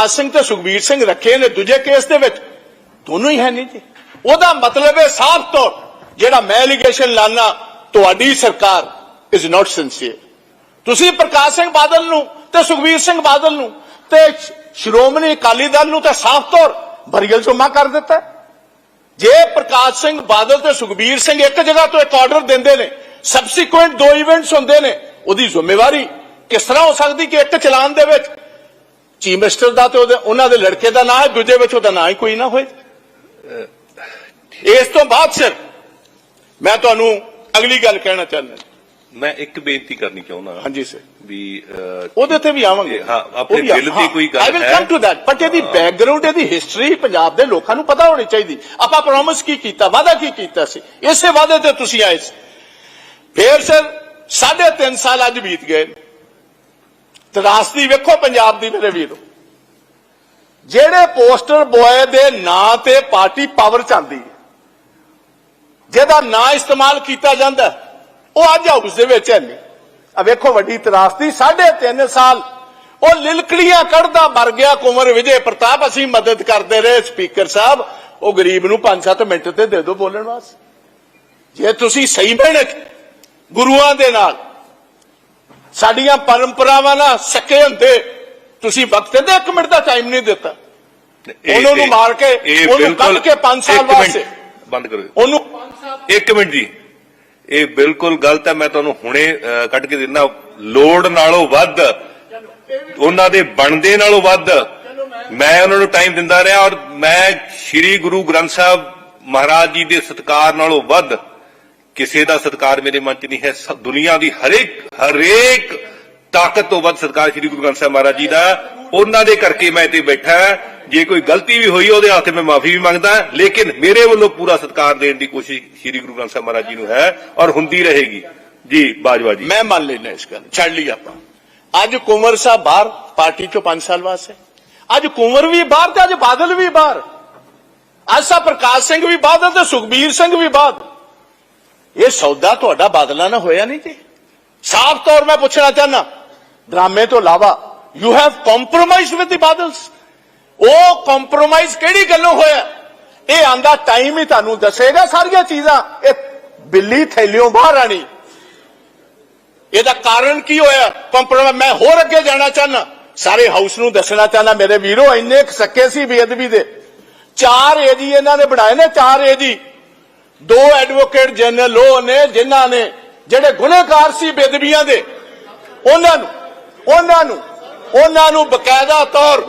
ਪ੍ਰਕਾਸ਼ ਸਿੰਘ ਤੇ ਸੁਖਬੀਰ ਸਿੰਘ ਰੱਖੇ ਨੇ ਦੂਜੇ ਕੇਸ ਦੇ ਵਿੱਚ। ਦੋਨੋਂ ਹੀ ਹੈ ਨਹੀਂ ਜੀ। ਉਹਦਾ ਮਤਲਬ ਹੈ ਸਾਫ਼ ਤੌਰ ਜਿਹੜਾ ਮੈਂ ਐਲੀਗੇਸ਼ਨ ਲਾਣਾ ਤੁਹਾਡੀ ਸਰਕਾਰ ਇਜ਼ ਨਾਟ ਸਿੰਸੀਅਰ ਤੁਸੀਂ ਪ੍ਰਕਾਸ਼ ਸਿੰਘ ਬਾਦਲ ਨੂੰ ਤੇ ਸੁਖਬੀਰ ਸਿੰਘ ਬਾਦਲ ਨੂੰ ਤੇ ਸ਼੍ਰੋਮਣੀ ਅਕਾਲੀ ਦਲ ਨੂੰ ਤਾਂ ਸਾਫ਼ ਤੌਰ ਬਰੀਅਲ ਜੁਮਾ ਕਰ ਦਿੱਤਾ। ਜੇ ਪ੍ਰਕਾਸ਼ ਸਿੰਘ ਬਾਦਲ ਤੇ ਸੁਖਬੀਰ ਸਿੰਘ ਇੱਕ ਜਗ੍ਹਾ ਤੋਂ ਇੱਕ ਆਰਡਰ ਦਿੰਦੇ ਨੇ ਸਬਸੀਕੁਐਂਟ ਦੋ ਇਵੈਂਟਸ ਹੁੰਦੇ ਨੇ, ਉਹਦੀ ਜ਼ਿੰਮੇਵਾਰੀ ਕਿਸ ਤਰ੍ਹਾਂ ਹੋ ਸਕਦੀ ਕਿ ਇੱਕ ਚਲਾਨ ਦੇ ਵਿੱਚ ਚੀਫ ਮਿਨਿਸਟਰ ਦਾ ਤੇ ਉਹਦੇ ਉਹਨਾਂ ਦੇ ਲੜਕੇ ਦਾ ਨਾਂ ਹੈ ਦੂਜੇ ਵਿੱਚ ਉਹਦਾ ਨਾਂ ਹੀ ਕੋਈ ਨਾ ਹੋਏ। ਇਸ ਤੋਂ ਬਾਅਦ ਸਰ ਮੈਂ ਤੁਹਾਨੂੰ ਅਗਲੀ ਗੱਲ ਕਹਿਣਾ ਚਾਹੁੰਦਾ। ਮੈਂ ਇੱਕ ਬੇਨਤੀ ਕਰਨੀ ਚਾਹੁੰਦਾ ਹਾਂਜੀ ਸਰ ਵੀ ਉਹਦੇ ਤੇ ਵੀ ਆਵਾਂਗੇ। ਹਾਂ, ਆਪਣੇ ਦਿਲ ਦੀ ਕੋਈ ਗੱਲ ਆਈ ਵਿਲ ਹੈ। ਕਮ ਟੂ ਦੈਟ ਬਟ ਇਹਦੀ ਬੈਕਗ੍ਰਾਉਂਡ ਇਹਦੀ ਹਿਸਟਰੀ ਪੰਜਾਬ ਦੇ ਲੋਕਾਂ ਨੂੰ ਪਤਾ ਹੋਣੀ ਚਾਹੀਦੀ। ਆਪਾਂ ਪ੍ਰੋਮਿਸ ਕੀ ਕੀਤਾ ਵਾਅਦਾ ਕੀ ਕੀਤਾ ਸੀ? ਇਸੇ ਵਾਅਦੇ ਤੇ ਤੁਸੀਂ ਆਏ ਸੀ। ਫੇਰ ਸਰ ਸਾਢੇ ਤਿੰਨ ਸਾਲ ਅੱਜ ਬੀਤ ਗਏ। ਤਰਾਸਦੀ ਵੇਖੋ ਪੰਜਾਬ ਦੀ ਮੇਰੇ ਵੀਰੋ। ਜਿਹੜੇ ਪੋਸਟਰ ਬੋਏ ਦੇ ਨਾਂ ਤੇ ਪਾਰਟੀ ਪਾਵਰ ਚਾਹੁੰਦੀ ਹੈ, ਜਿਹਦਾ ਨਾਂ ਇਸਤੇਮਾਲ ਕੀਤਾ ਜਾਂਦਾ ਉਹ ਅੱਜ ਹਾਊਸ ਦੇ ਵਿੱਚ ਹੈ ਨਹੀਂ ਆ ਵੇਖੋ ਵੱਡੀ ਤਰਾਸਦੀ ਸਾਢੇ ਤਿੰਨ ਸਾਲ, ਉਹ ਲਿਲਕੜੀਆਂ ਕੱਢਦਾ ਮਰ ਗਿਆ ਕੁੰਵਰ ਵਿਜੇ ਪ੍ਰਤਾਪ, ਅਸੀਂ ਮਦਦ ਕਰਦੇ ਰਹੇ ਸਪੀਕਰ ਸਾਹਿਬ, ਉਹ ਗਰੀਬ ਨੂੰ 5-7 ਮਿੰਟ ਤੇ ਦੇ ਦਿਓ ਬੋਲਣ ਵਾਸਤੇ। ਜੇ ਤੁਸੀਂ ਸਹੀ ਮਿਹਨਤ ਗੁਰੂਆਂ ਦੇ ਨਾਲ ਸਾਡੀਆਂ ਪਰੰਪਰਾਵਾਂ ਨਾਲ ਸੱਕੇ ਹੁੰਦੇ। ਤੁਸੀਂ ਵਕਤ ਦੇ ਇੱਕ ਮਿੰਟ ਦਾ ਟਾਈਮ ਨਹੀਂ ਦਿੱਤਾ। ਉਹਨਾਂ ਨੂੰ ਮਾਰ ਕੇ, ਉਹਨੂੰ ਕੱਢ ਕੇ ਪੰਜ ਸਾਲ ਇੱਕ ਮਿੰਟ, ਵਾਸਤੇ। ਬੰਦ ਕਰੋ। ਉਹਨੂੰ ਇੱਕ ਮਿੰਟ ਜੀ। ਇਹ ਬਿਲਕੁਲ ਗਲਤ ਹੈ ਮੈਂ ਤੁਹਾਨੂੰ ਹੁਣੇ ਕੱਢ ਕੇ ਦਿੰਦਾ। ਲੋੜ ਨਾਲੋਂ ਵੱਧ ਉਹਨਾਂ ਦੇ ਬਣਦੇ ਨਾਲੋਂ ਵੱਧ ਮੈਂ ਉਹਨਾਂ ਨੂੰ ਟਾਈਮ ਦਿੰਦਾ ਰਿਹਾ ਔਰ ਮੈਂ ਸ੍ਰੀ ਗੁਰੂ ਗ੍ਰੰਥ ਸਾਹਿਬ ਮਹਾਰਾਜ ਜੀ ਦੇ ਸਤਕਾਰ ਨਾਲੋਂ ਵੱਧ ਕਿਸੇ ਦਾ ਸਤਕਾਰ ਮੇਰੇ ਮਨ 'ਚ ਨਹੀਂ ਹੈ। ਸ- ਦੁਨੀਆ ਦੀ ਹਰੇਕ ਹਰੇਕ ਤਾਕਤ ਤੋਂ ਵੱਧ ਸਤਕਾਰ ਸ੍ਰੀ ਗੁਰੂ ਗ੍ਰੰਥ ਸਾਹਿਬ ਮਹਾਰਾਜ ਜੀ ਦਾ ਉਹਨਾਂ ਦੇ ਕਰਕੇ ਮੈਂ ਇੱਥੇ ਬੈਠਾ ਜੇ ਕੋਈ ਗਲਤੀ ਵੀ ਹੋਈ, ਉਹਦੇ ਹੱਥ ਮੈਂ ਮਾਫੀ ਵੀ ਮੰਗਦਾ ਲੇਕਿਨ ਮੇਰੇ ਵੱਲੋਂ ਪੂਰਾ ਸਤਕਾਰ ਦੇਣ ਦੀ ਕੋਸ਼ਿਸ਼ ਸ੍ਰੀ ਗੁਰੂ ਗ੍ਰੰਥ ਸਾਹਿਬ ਮਹਾਰਾਜ ਜੀ ਨੂੰ ਹੈ ਔਰ ਹੁੰਦੀ ਰਹੇਗੀ। ਜੀ, ਬਾਜਵਾ ਜੀ। ਮੈਂ ਮੰਨ ਲੈਣਾ ਇਸ ਗੱਲ ਛੱਡ ਲਈ ਆਪਾਂ। ਅੱਜ ਕੁੰਵਰ ਸਾਹਿਬ ਬਾਹਰ, ਪਾਰਟੀ ਚੋਂ 5 ਸਾਲ ਵਾਸਤੇ ਅੱਜ ਕੁੰਵਰ ਵੀ ਬਾਹਰ ਤੇ ਅੱਜ ਬਾਦਲ ਵੀ ਬਾਹਰ। ਅੱਜ ਸਾ ਪ੍ਰਕਾਸ਼ ਸਿੰਘ ਵੀ ਬਾਦਲ ਤੇ ਸੁਖਬੀਰ ਸਿੰਘ ਵੀ ਬਾਦਲ ਇਹ ਸੌਦਾ ਤੁਹਾਡਾ ਬਾਦਲਾਂ ਨਾਲ ਹੋਇਆ ਨਹੀਂ ਜੀ ਸਾਫ਼ ਤੌਰ ਮੈਂ ਪੁੱਛਣਾ ਚਾਹਨਾ ਡਰਾਮੇ ਤੋਂ ਇਲਾਵਾ you have compromised with the Badals ਉਹ ਕੰਪਰੋਮਾਈਜ਼ ਕਿਹੜੀ ਗੱਲੋਂ ਹੋਇਆ? ਇਹ ਆਂਦਾ ਟਾਈਮ ਹੀ ਤੁਹਾਨੂੰ ਦੱਸੇਗਾ ਸਾਰੀਆਂ ਚੀਜ਼ਾਂ। ਇਹ ਬਿੱਲੀ ਥੈਲਿਓਂ ਬਾਹਰ ਆਣੀ। ਇਹਦਾ ਕਾਰਨ ਕੀ ਹੋਇਆ? ਕੰਪਰੋਮਾਈਜ਼ ਮੈਂ ਹੋਰ ਅੱਗੇ ਜਾਣਾ ਚਾਹਨਾ ਸਾਰੇ ਹਾਊਸ ਨੂੰ ਦੱਸਣਾ ਚਾਹਨਾ ਮੇਰੇ ਵੀਰੋ, ਇੰਨੇ ਕੁ ਸੱਕੇ ਸੀ ਬੇਅਦਬੀ ਦੇ। ਚਾਰ ਏਜੀ ਇਹਨਾਂ ਨੇ ਬਣਾਏ ਨੇ, ਚਾਰ ਏਜੀ ਦੋ ਐਡਵੋਕੇਟ ਜਨਰਲ ਉਹ ਨੇ ਜਿਨ੍ਹਾਂ ਨੇ ਜਿਹੜੇ ਗੁਨਹਗਾਰ ਸੀ ਬੇਦਬੀਆਂ ਦੇ ਉਹਨਾਂ ਨੂੰ ਉਹਨਾਂ ਨੂੰ ਉਹਨਾਂ ਨੂੰ ਬਕਾਇਦਾ ਤੌਰ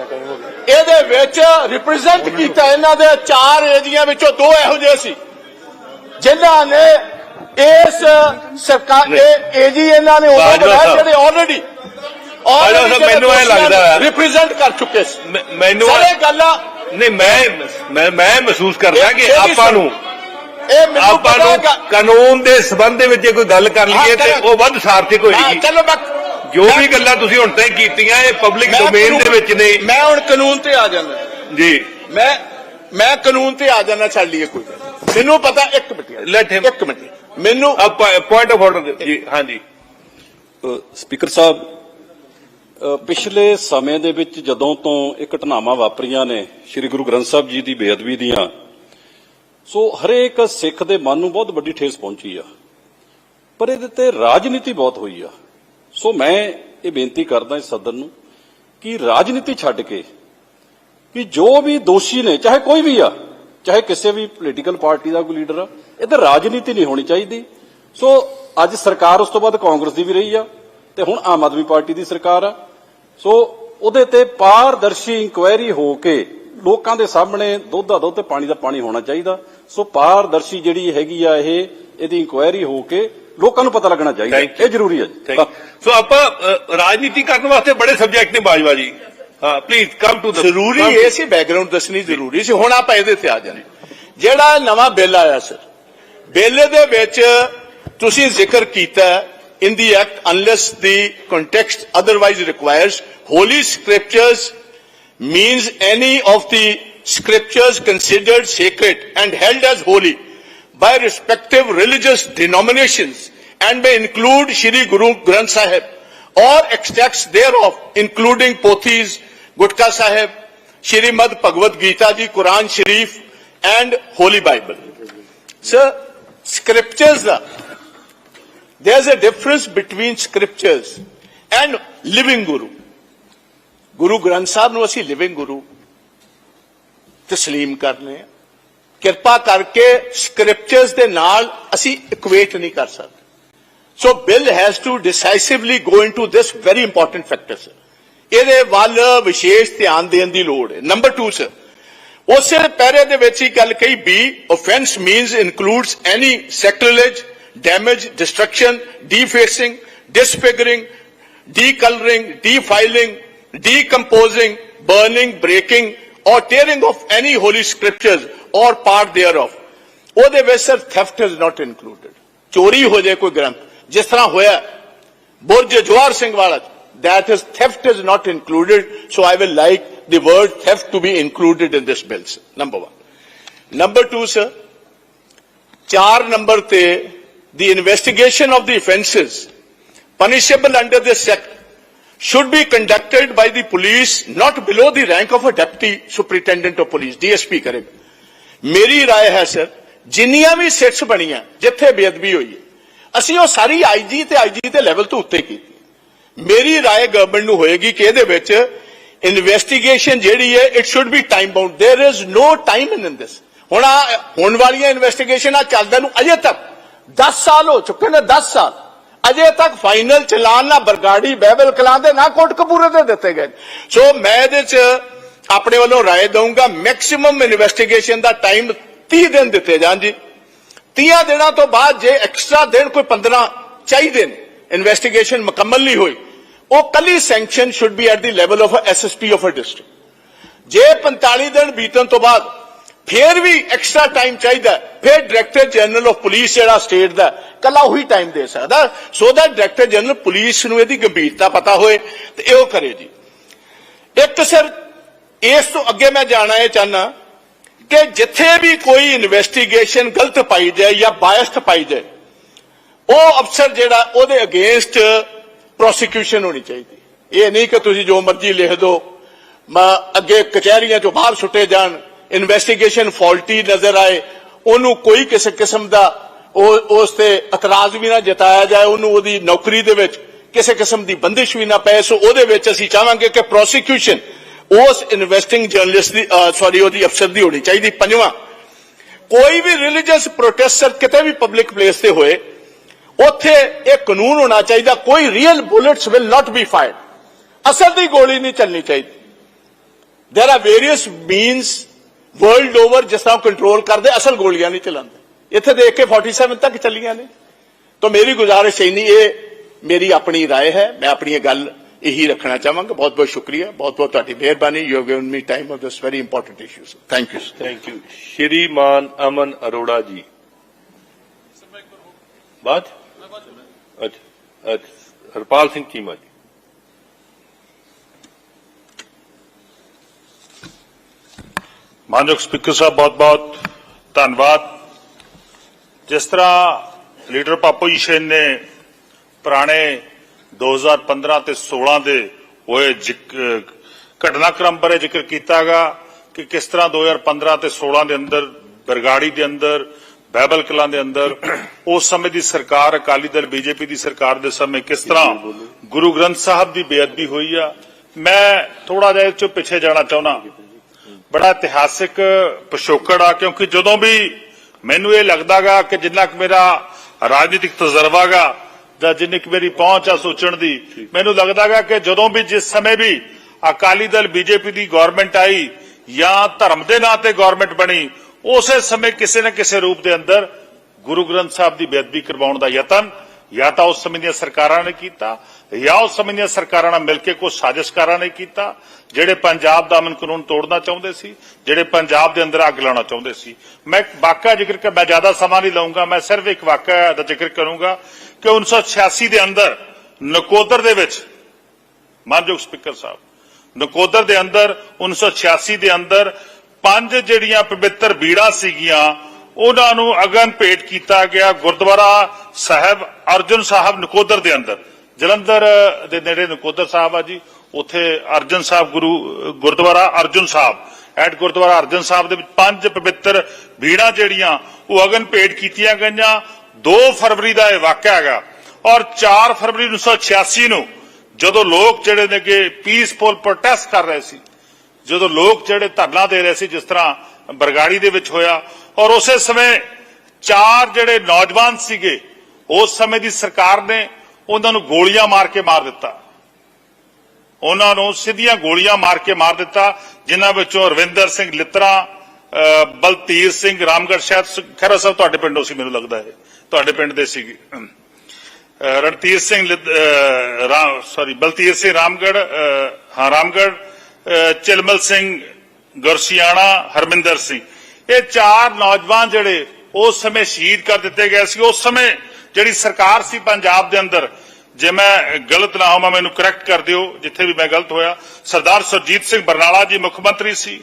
ਇਹਦੇ ਵਿੱਚ ਰਿਪਰੈਜ਼ੈਂਟ ਕੀਤਾ ਇਹਨਾਂ ਦੇ ਚਾਰ ਏਰੀਆ ਵਿੱਚੋਂ ਦੋ ਇਹੋ ਜਿਹੇ ਸੀ ਜਿਨ੍ਹਾਂ ਨੇ ਇਸ ਸਰਕਾਰ ਇਹ ਏਜੀ ਇਹਨਾਂ ਨੇ ਉਹ ਸਾਹਿਬ। ਜਿਹੜੇ ਆਲਰੇਡੀ ਮੈਨੂੰ ਇਹ ਲੱਗਦਾ ਰਿਪਰੈਜ਼ੈਂਟ ਕਰ ਚੁੱਕੇ ਸੀ। ਮੈਨੂੰ ਸਾਰੇ ਗੱਲਾਂ ਨਹੀਂ ਮੈਂ ਮੈਂ ਮਹਿਸੂਸ ਕਰਦਾ ਕਿ ਆਪਾਂ ਨੂੰ ਇਹ ਮੈਨੂੰ ਆਪਾਂ ਪਤਾ ਨੂੰ ਹੈਗਾ- ਕਾਨੂੰਨ ਦੇ ਸਬੰਧ ਦੇ ਵਿੱਚ ਜੇ ਕੋਈ ਗੱਲ ਕਰ ਲਈਏ ਹਾਂ, ਤੇ ਕਰੋ। ਉਹ ਵੱਧ ਸਾਰਥਿਕ ਹਾਂ, ਹੋਏਗੀ ਚਲੋ ਮੈਂ ਜੋ ਵੀ ਗੱਲਾਂ ਤੁਸੀਂ ਹੁਣ ਤਾਈਂ ਕੀਤੀਆਂ ਇਹ ਪਬਲਿਕ ਮੈਂ ਡੋਮੇਨ ਦੇ ਕਾਨੂੰਨ- ਵਿੱਚ ਨੇ। ਮੈਂ ਹੁਣ ਕਾਨੂੰਨ ਤੇ ਆ ਜਾਂਦਾ। ਜੀ। ਮੈਂ ਮੈਂ ਕਾਨੂੰਨ ਤੇ ਆ ਜਾਣਾ ਛੱਡ ਲਈਏ ਕੋਈ ਗੱਲ। ਮੈਨੂੰ ਪਤਾ ਇੱਕ ਮਿੰਟ ਯਾਰ, Let him- ਇੱਕ ਮਿੰਟ। ਮੈਨੂੰ ਪੁਆਇੰਟ ਆਫ ਆਰਡਰ ਜੀ ਹਾਂਜੀ। ਸਪੀਕਰ ਸਾਹਿਬ ਅ, ਪਿਛਲੇ ਸਮੇਂ ਦੇ ਵਿੱਚ ਜਦੋਂ ਤੋਂ ਇਹ ਘਟਨਾਵਾਂ ਵਾਪਰੀਆਂ ਨੇ ਸ੍ਰੀ ਗੁਰੂ ਗ੍ਰੰਥ ਸਾਹਿਬ ਜੀ ਦੀ ਬੇਅਦਬੀ ਦੀਆਂ ਸੋ ਹਰੇਕ ਸਿੱਖ ਦੇ ਮਨ ਨੂੰ ਬਹੁਤ ਵੱਡੀ ਠੇਸ ਪਹੁੰਚੀ ਆ। ਪਰ ਇਹਦੇ ਤੇ ਰਾਜਨੀਤੀ ਬਹੁਤ ਹੋਈ ਆ। ਸੋ ਮੈਂ ਇਹ ਬੇਨਤੀ ਕਰਦਾ ਇਸ ਸਦਨ ਨੂੰ ਕਿ ਰਾਜਨੀਤੀ ਛੱਡ ਕੇ, ਕਿ ਜੋ ਵੀ ਦੋਸ਼ੀ ਨੇ, ਚਾਹੇ ਕੋਈ ਵੀ ਆ, ਚਾਹੇ ਕਿਸੇ ਵੀ ਪੋਲੀਟੀਕਲ ਪਾਰਟੀ ਦਾ ਕੋਈ ਲੀਡਰ ਆ ਇਹਦੇ ਰਾਜਨੀਤੀ ਨਹੀਂ ਹੋਣੀ ਚਾਹੀਦੀ। ਸੋ ਅੱਜ ਸਰਕਾਰ ਉਸ ਤੋਂ ਬਾਅਦ ਕਾਂਗਰਸ ਦੀ ਵੀ ਰਹੀ ਆ ਤੇ ਹੁਣ ਆਮ ਆਦਮੀ ਪਾਰਟੀ ਦੀ ਸਰਕਾਰ ਆ। ਸੋ ਉਹਦੇ ਤੇ ਪਾਰਦਰਸ਼ੀ ਇਨਕੁਆਇਰੀ ਹੋ ਕੇ ਲੋਕਾਂ ਦੇ ਸਾਹਮਣੇ ਦੁੱਧ ਦਾ ਦੁੱਧ ਤੇ ਪਾਣੀ ਦਾ ਪਾਣੀ ਹੋਣਾ ਚਾਹੀਦਾ। ਸੋ ਪਾਰਦਰਸ਼ੀ ਜਿਹੜੀ ਹੈਗੀ ਆ ਇਹ ਇਹਦੀ ਇਨਕੁਆਇਰੀ ਹੋ ਕੇ ਲੋਕਾਂ ਨੂੰ ਪਤਾ ਲੱਗਣਾ ਚਾਹੀਦਾ. ਇਹ ਜ਼ਰੂਰੀ ਹੈ ਜੀ। ਸੋ ਆਪਾਂ ਰਾਜਨੀਤੀ ਕਰਨ ਵਾਸਤੇ ਬੜੇ ਸਬਜੈਕਟ ਨੇ ਬਾਜਵਾ ਜੀ। ਹਾਂ ਪਲੀਜ਼ ਕਮ ਟੂ ਦ ਜ਼ਰੂਰੀ ਇਹ ਸੀ ਬੈਕਗ੍ਰਾਉਂਡ ਦੱਸਣੀ ਜ਼ਰੂਰੀ ਸੀ। ਹੁਣ ਆਪਾਂ ਇਹਦੇ ਤੇ ਆ ਜਾਂਦੇ। ਜਿਹੜਾ ਨਵਾਂ ਬਿੱਲ ਆਇਆ ਸਰ ਬਿੱਲ ਦੇ ਵਿੱਚ ਤੁਸੀਂ ਜ਼ਿਕਰ ਕੀਤਾ in the act unless the context otherwise requires holy scriptures means any of the scriptures considered sacred and held as holy by respective religious denominations and may include Shri Guru Granth Sahib or extracts thereof including Pothis, Gutka Sahib, Shrimad Bhagavad Gita ji, Quran Sharif and Holy Bible. Sir, scriptures there's a difference between scriptures and living guru. Guru Granth Sahib ਨੂੰ ਅਸੀਂ living ਗੁਰੂ ਤਸਲੀਮ ਕਰਨੇ ਆ। ਕਿਰਪਾ ਕਰਕੇ scriptures ਦੇ ਨਾਲ ਅਸੀਂ ਇਕੁਏਟ ਨਹੀਂ ਕਰ ਸਕਦੇ। So bill has to decisively go into this very important factor sir ਇਹਦੇ ਵੱਲ ਵਿਸ਼ੇਸ਼ ਧਿਆਨ ਦੇਣ ਦੀ ਲੋੜ ਹੈ। ਨੰਬਰ 2 ਸਰ ਉਸੇ ਪੈਰੇ ਦੇ ਵਿੱਚ ਹੀ ਗੱਲ ਕਹੀ B offence means includes any sacrilege damage destruction defacing disfiguring, decoloring, defiling decomposing burning breaking or tearing of any holy scriptures or part thereof ਉਹਦੇ ਵਿੱਚ sir theft is not included ਚੋਰੀ ਹੋ ਜਾਏ ਕੋਈ ਗ੍ਰੰਥ ਜਿਸ ਤਰ੍ਹਾਂ ਹੋਇਆ ਬੁਰਜ ਜਵਾਰ ਸਿੰਘ ਵਾਲਾ that is theft is not included so i will like the word theft to be included in this bill sir. number 1 number 2 sir ਚਾਰ ਨੰਬਰ ਤੇ the investigation of the offences punishable under this act should be conducted by the police not below the rank of a deputy superintendent of police dsp ਕਰੇਗਾ ਮੇਰੀ رائے ਹੈ sir ਜਿੰਨੀਆਂ ਵੀ ਸਿਟਸ ਬਣੀਆਂ ਜਿੱਥੇ ਬੇਅਦਬੀ ਹੋਈ ਹੈ ਅਸੀਂ ਉਹ ਸਾਰੀ ਆਈਜੀ ਤੇ ਆਈਜੀ ਦੇ ਲੈਵਲ ਤੋਂ ਉੱਤੇ ਕੀਤੀ ਮੇਰੀ رائے ਗਵਰਨਮੈਂਟ ਨੂੰ ਹੋਏਗੀ ਕਿ ਇਹਦੇ ਵਿੱਚ ਇਨਵੈਸਟੀਗੇਸ਼ਨ ਜਿਹੜੀ ਹੈ it should be time bound there is no time in this ਹੁਣ ਆਹ ਹੋਣ ਵਾਲੀਆਂ ਇਨਵੈਸਟੀਗੇਸ਼ਨਾਂ ਚੱਲਦੇ ਨੂੰ ਅਜੇ ਤੱਕ 10 ਸਾਲ ਹੋ ਚੁੱਕੇ ਨੇ 10 ਸਾਲ ਅਜੇ ਤੱਕ ਫਾਈਨਲ ਚਲਾਨ ਨਾ ਬਰਗਾੜੀ ਬਹਿਬਲ ਕਲਾਂ ਦੇ ਨਾ ਕੋਟਕਪੂਰੇ ਦੇ ਦਿੱਤੇ ਗਏ ਸੋ ਮੈਂ ਇਹਦੇ ਚ ਆਪਣੇ ਵੱਲੋਂ رائے ਦਊਂਗਾ ਮੈਕਸਿਮਮ ਇਨਵੈਸਟੀਗੇਸ਼ਨ ਦਾ ਟਾਈਮ 30 ਦਿਨ ਦਿੱਤੇ ਜਾਣ ਜੀ 30 ਦਿਨਾਂ ਤੋਂ ਬਾਅਦ ਜੇ ਐਕਸਟਰਾ ਦਿਨ ਕੋਈ 15 ਚਾਹੀਦੇ ਨੇ ਇਨਵੈਸਟੀਗੇਸ਼ਨ ਮੁਕੰਮਲ ਨਹੀਂ ਹੋਈ ਉਹ ਕੱਲੀ sanction should be at the level of SSP of uh district ਜੇ 45 ਦਿਨ ਬੀਤਣ ਤੋਂ ਬਾਅਦ ਫੇਰ ਵੀ ਐਕਸਟਰਾ ਟਾਈਮ ਚਾਹੀਦਾ ਹੈ, ਫਿਰ ਡਾਇਰੈਕਟਰ ਜਨਰਲ ਆਫ ਪੁਲਿਸ ਜਿਹੜਾ ਸਟੇਟ ਦਾ ਕੱਲਾ ਉਹੀ ਟਾਈਮ ਦੇ ਸਕਦਾ so that director general police ਨੂੰ ਇਹਦੀ ਗੰਭੀਰਤਾ ਪਤਾ ਹੋਏ ਤੇ ਇਹੋ ਕਰੇ ਜੀ। ਇੱਕ ਸਰ ਇਸ ਤੋਂ ਅੱਗੇ ਮੈਂ ਜਾਣਾ ਇਹ ਚਾਹਨਾ ਕਿ ਜਿੱਥੇ ਵੀ ਕੋਈ ਇਨਵੈਸਟੀਗੇਸ਼ਨ ਗਲਤ ਪਾਈ ਜਾਏ ਜਾਂ ਬਾਇਸਡ ਪਾਈ ਜਾਏ ਉਹ ਅਫਸਰ ਜਿਹੜਾ ਉਹਦੇ ਅਗੇਂਸਟ ਪ੍ਰੋਸੀਕਿਊਸ਼ਨ ਹੋਣੀ ਚਾਹੀਦੀ। ਇਹ ਨਹੀਂ ਕਿ ਤੁਸੀਂ ਜੋ ਮਰਜ਼ੀ ਲਿਖ ਦਿਓ ਮੈਂ ਅੱਗੇ ਕਚਹਿਰੀਆਂ ਚੋਂ ਬਾਹਰ ਸੁੱਟੇ ਜਾਣ ਇਨਵੈਸਟੀਗੇਸ਼ਨ ਫਾਲਟੀ ਨਜ਼ਰ ਆਏ, ਉਹਨੂੰ ਕੋਈ ਕਿਸੇ ਕਿਸਮ ਦਾ ਉਹ, ਉਸ ਤੇ ਇਤਰਾਜ਼ ਵੀ ਨਾ ਜਤਾਇਆ ਜਾਏ, ਉਹਨੂੰ ਉਹਦੀ ਨੌਕਰੀ ਦੇ ਵਿੱਚ ਕਿਸੇ ਕਿਸਮ ਦੀ ਬੰਦਿਸ਼ ਵੀ ਨਾ ਪਏ। ਸੋ ਉਹਦੇ ਵਿੱਚ ਅਸੀਂ ਚਾਹਾਂਗੇ ਕਿ ਪ੍ਰੋਸੀਕਿਊਸ਼ਨ ਉਸ ਇਨਵੈਸਟਿੰਗ ਜਰਨਲਿਸਟ ਦੀ ਸੌਰੀ ਉਹਦੀ ਅਫਸਰ ਦੀ ਹੋਣੀ ਚਾਹੀਦੀ। ਪੰਜਵਾਂ, ਕੋਈ ਵੀ ਰਿਲੀਜੀਅਸ ਪ੍ਰੋਟੈਸਟਰ ਕਿਤੇ ਵੀ ਪਬਲਿਕ ਪਲੇਸ ਤੇ ਹੋਏ, ਉੱਥੇ ਇਹ ਕਾਨੂੰਨ ਹੋਣਾ ਚਾਹੀਦਾ, ਕੋਈ real bullets will not be fired ਅਸਲ ਦੀ ਗੋਲੀ ਨਹੀਂ ਚੱਲਣੀ ਚਾਹੀਦੀ। There are various means world over ਜਿਸ ਤਰ੍ਹਾਂ ਕੰਟਰੋਲ ਕਰਦੇ ਅਸਲ ਗੋਲੀਆਂ ਨਹੀਂ ਚਲਾਉਂਦੇ ਇੱਥੇ ਦੇਖ ਕੇ 47 ਤੱਕ ਚੱਲੀਆਂ ਨੇ ਤਾਂ ਮੇਰੀ ਗੁਜ਼ਾਰਿਸ਼ ਇੰਨੀ ਇਹ ਮੇਰੀ ਆਪਣੀ رائے ਹੈ ਮੈਂ ਆਪਣੀ ਇਹ ਗੱਲ ਇਹੀ ਰੱਖਣਾ ਚਾਹਾਂਗਾ ਬਹੁਤ ਬਹੁਤ ਸ਼ੁਕਰੀਆ ਬਹੁਤ ਬਹੁਤ ਤੁਹਾਡੀ ਮਿਹਰਬਾਨੀ you have given me time of this very important issues thank you thank you ਸ਼੍ਰੀਮਾਨ ਅਮਨ ਅਰੋੜਾ ਜੀ ਬਾਤ ਅੱਛਾ ਅੱਛਾ ਹਰਪਾਲ ਸਿੰਘ ਚੀਮਾ ਜੀ ਮਾਨਯੋਗ ਸਪੀਕਰ ਸਾਹਿਬ ਬਹੁਤ ਬਹੁਤ ਧੰਨਵਾਦ। ਜਿਸ ਤਰ੍ਹਾਂ ਲੀਡਰ ਆਪੋਜੀਸ਼ਨ ਨੇ ਪੁਰਾਣੇ 2015 ਤੇ 16 ਦੇ ਹੋਏ ਘਟਨਾਕ੍ਰਮ ਬਾਰੇ ਜ਼ਿਕਰ ਕੀਤਾਗਾ ਕਿ ਕਿਸ ਤਰ੍ਹਾਂ 2015 ਤੇ 16 ਦੇ ਅੰਦਰ, ਬਰਗਾੜੀ ਦੇ ਅੰਦਰ ਬੈਬਲ ਕਲਾਂ ਦੇ ਅੰਦਰ, ਉਸ ਸਮੇਂ ਦੀ ਸਰਕਾਰ, ਅਕਾਲੀ ਦਲ, ਬੀਜੇਪੀ ਦੀ ਸਰਕਾਰ ਦੇ ਸਮੇਂ ਕਿਸ ਤਰ੍ਹਾਂ ਗੁਰੂ ਗ੍ਰੰਥ ਸਾਹਿਬ ਦੀ ਬੇਅਦਬੀ ਹੋਈ ਆ। ਮੈਂ ਥੋੜਾ ਜਿਹਾ ਇਹ ਚੋਂ ਪਿੱਛੇ ਜਾਣਾ ਚਾਹੁੰਦਾ। ਬੜਾ ਇਤਿਹਾਸਿਕ ਪਿਛੋਕੜ ਆ, ਕਿਉਂਕਿ ਜਦੋਂ ਵੀ ਮੈਨੂੰ ਇਹ ਲੱਗਦਾਗਾ ਕਿ ਜਿੰਨਾ ਕੁ ਮੇਰਾ ਰਾਜਨੀਤਿਕ ਤਜਰਬਾਗਾ ਜਾਂ ਜਿੰਨੀ ਕੁ ਮੇਰੀ ਪਹੁੰਚ ਆ ਸੋਚਣ ਦੀ, ਮੈਨੂੰ ਲੱਗਦਾਗਾ ਕਿ ਜਦੋਂ ਵੀ ਜਿਸ ਸਮੇਂ ਵੀ ਅਕਾਲੀ ਦਲ ਬੀਜੇਪੀ ਦੀ ਗਵਰਨਮੈਂਟ ਆਈ ਜਾਂ ਧਰਮ ਦੇ ਨਾਂ ਤੇ ਗਵਰਨਮੈਂਟ ਬਣੀ, ਉਸੇ ਸਮੇਂ ਕਿਸੇ ਨਾ ਕਿਸੇ ਰੂਪ ਦੇ ਅੰਦਰ ਗੁਰੂ ਗ੍ਰੰਥ ਸਾਹਿਬ ਦੀ ਬੇਅਦਬੀ ਕਰਵਾਉਣ ਦਾ ਯਤਨ ਜਾਂ ਤਾਂ ਉਸ ਸਮੇਂ ਦੀਆਂ ਸਰਕਾਰਾਂ ਨੇ ਕੀਤਾ, ਜਾਂ ਉਸ ਸਮੇਂ ਦੀਆਂ ਸਰਕਾਰਾਂ ਨਾਲ ਮਿਲ ਕੇ ਕੁਝ ਸਾਜ਼ਿਸ਼ਕਾਰਾਂ ਨੇ ਕੀਤਾ, ਜਿਹੜੇ ਪੰਜਾਬ ਦਾ ਅਮਨ ਕਾਨੂੰਨ ਤੋੜਨਾ ਚਾਹੁੰਦੇ ਸੀ, ਜਿਹੜੇ ਪੰਜਾਬ ਦੇ ਅੰਦਰ ਅੱਗ ਲਾਉਣਾ ਚਾਹੁੰਦੇ ਸੀ। ਮੈਂ ਵਾਕਾ ਜ਼ਿਕਰ ਕਰ, ਮੈਂ ਜ਼ਿਆਦਾ ਸਮਾਂ ਨਹੀਂ ਲਵਾਂਗਾ ਮੈਂ ਸਿਰਫ ਇੱਕ ਵਾਕਿਆ ਦਾ ਜ਼ਿਕਰ ਕਰੂੰਗਾ ਕਿ 1986 ਦੇ ਅੰਦਰ ਨਕੋਦਰ ਦੇ ਵਿੱਚ, ਮਾਨਯੋਗ ਸਪੀਕਰ ਸਾਹਿਬ, ਨਕੋਦਰ ਦੇ ਅੰਦਰ 1986 ਦੇ ਅੰਦਰ ਪੰਜ ਜਿਹੜੀਆਂ ਪਵਿੱਤਰ ਬੀੜਾਂ ਸੀਗੀਆਂ ਉਹਨਾਂ ਨੂੰ ਅਗਨ ਭੇਟ ਕੀਤਾ ਗਿਆ ਗੁਰਦੁਆਰਾ ਸਾਹਿਬ ਅਰਜਨ ਸਾਹਿਬ ਨਕੋਦਰ ਦੇ ਅੰਦਰ। ਜਲੰਧਰ ਦੇ ਨੇੜੇ ਨਕੋਦਰ ਸਾਹਿਬ ਆ ਜੀ, ਉੱਥੇ ਅਰਜਨ ਸਾਹਿਬ ਗੁਰੂ, ਗੁਰਦੁਆਰਾ ਅਰਜਨ ਸਾਹਿਬ। ਐਟ ਗੁਰਦੁਆਰਾ ਅਰਜਨ ਸਾਹਿਬ ਦੇ ਵਿੱਚ ਪੰਜ ਪਵਿੱਤਰ ਭੀੜਾਂ ਜਿਹੜੀਆਂ, ਉਹ ਅਗਨ ਭੇਟ ਕੀਤੀਆਂ ਗਈਆਂ। 2 ਫਰਵਰੀ ਦਾ ਇਹ ਵਾਕਿਆ ਹੈਗਾ। ਔਰ 4 ਫਰਵਰੀ 1986 ਨੂੰ ਜਦੋਂ ਲੋਕ ਜਿਹੜੇ ਨੇ ਕਿ ਪੀਸਫੁਲ ਪ੍ਰੋਟੈਸਟ ਕਰ ਰਹੇ ਸੀ, ਜਦੋਂ ਲੋਕ ਜਿਹੜੇ ਧਰਨਾ ਦੇ ਰਹੇ ਸੀ, ਜਿਸ ਤਰ੍ਹਾਂ ਬਰਗਾੜੀ ਦੇ ਵਿੱਚ ਹੋਇਆ ਔਰ ਉਸੇ ਸਮੇਂ ਚਾਰ ਜਿਹੜੇ ਨੌਜਵਾਨ ਸੀਗੇ ਉਸ ਸਮੇਂ ਦੀ ਸਰਕਾਰ ਨੇ ਉਹਨਾਂ ਨੂੰ ਗੋਲੀਆਂ ਮਾਰ ਕੇ ਮਾਰ ਦਿੱਤਾ। ਉਹਨਾਂ ਨੂੰ ਸਿੱਧੀਆਂ ਗੋਲੀਆਂ ਮਾਰ ਕੇ ਮਾਰ ਦਿੱਤਾ ਜਿਨ੍ਹਾਂ ਵਿੱਚੋਂ ਰਵਿੰਦਰ ਸਿੰਘ ਲਿੱਤਰਾ ਬਲਤੀਰ ਸਿੰਘ ਰਾਮਗੜ੍ਹ ਸ਼ਹਿਰ ਸ- ਖਹਿਰਾ ਸਾਹਿਬ ਤੁਹਾਡੇ ਪਿੰਡੋਂ ਸੀ ਮੈਨੂੰ ਲੱਗਦਾ ਹੈ ਤੁਹਾਡੇ ਪਿੰਡ ਦੇ ਸੀਗੇ। ਅਹ, ਰਣਧੀਰ ਸਿੰਘ ਸੌਰੀ ਬਲਤੀਰ ਸਿੰਘ ਰਾਮਗੜ੍ਹ ਅਹ, ਹਾਂ ਰਾਮਗੜ੍ਹ ਚਿਲਮਲ ਸਿੰਘ ਗੁਰਸਿਆਣਾ ਹਰਮਿੰਦਰ ਸਿੰਘ। ਇਹ ਚਾਰ ਨੌਜਵਾਨ ਜਿਹੜੇ ਉਸ ਸਮੇਂ ਸ਼ਹੀਦ ਕਰ ਦਿੱਤੇ ਗਏ ਸੀ। ਉਸ ਸਮੇਂ ਜਿਹੜੀ ਸਰਕਾਰ ਸੀ ਪੰਜਾਬ ਦੇ ਅੰਦਰ ਜੇ ਮੈਂ ਗਲਤ ਨਾ ਹੋਵਾਂ ਮੈਨੂੰ ਕਰੈਕਟ ਕਰ ਦਿਓ ਜਿੱਥੇ ਵੀ ਮੈਂ ਗਲਤ ਹੋਇਆ। ਸਰਦਾਰ ਸੁਰਜੀਤ ਸਿੰਘ ਬਰਨਾਲਾ ਜੀ ਮੁੱਖ ਮੰਤਰੀ ਸੀ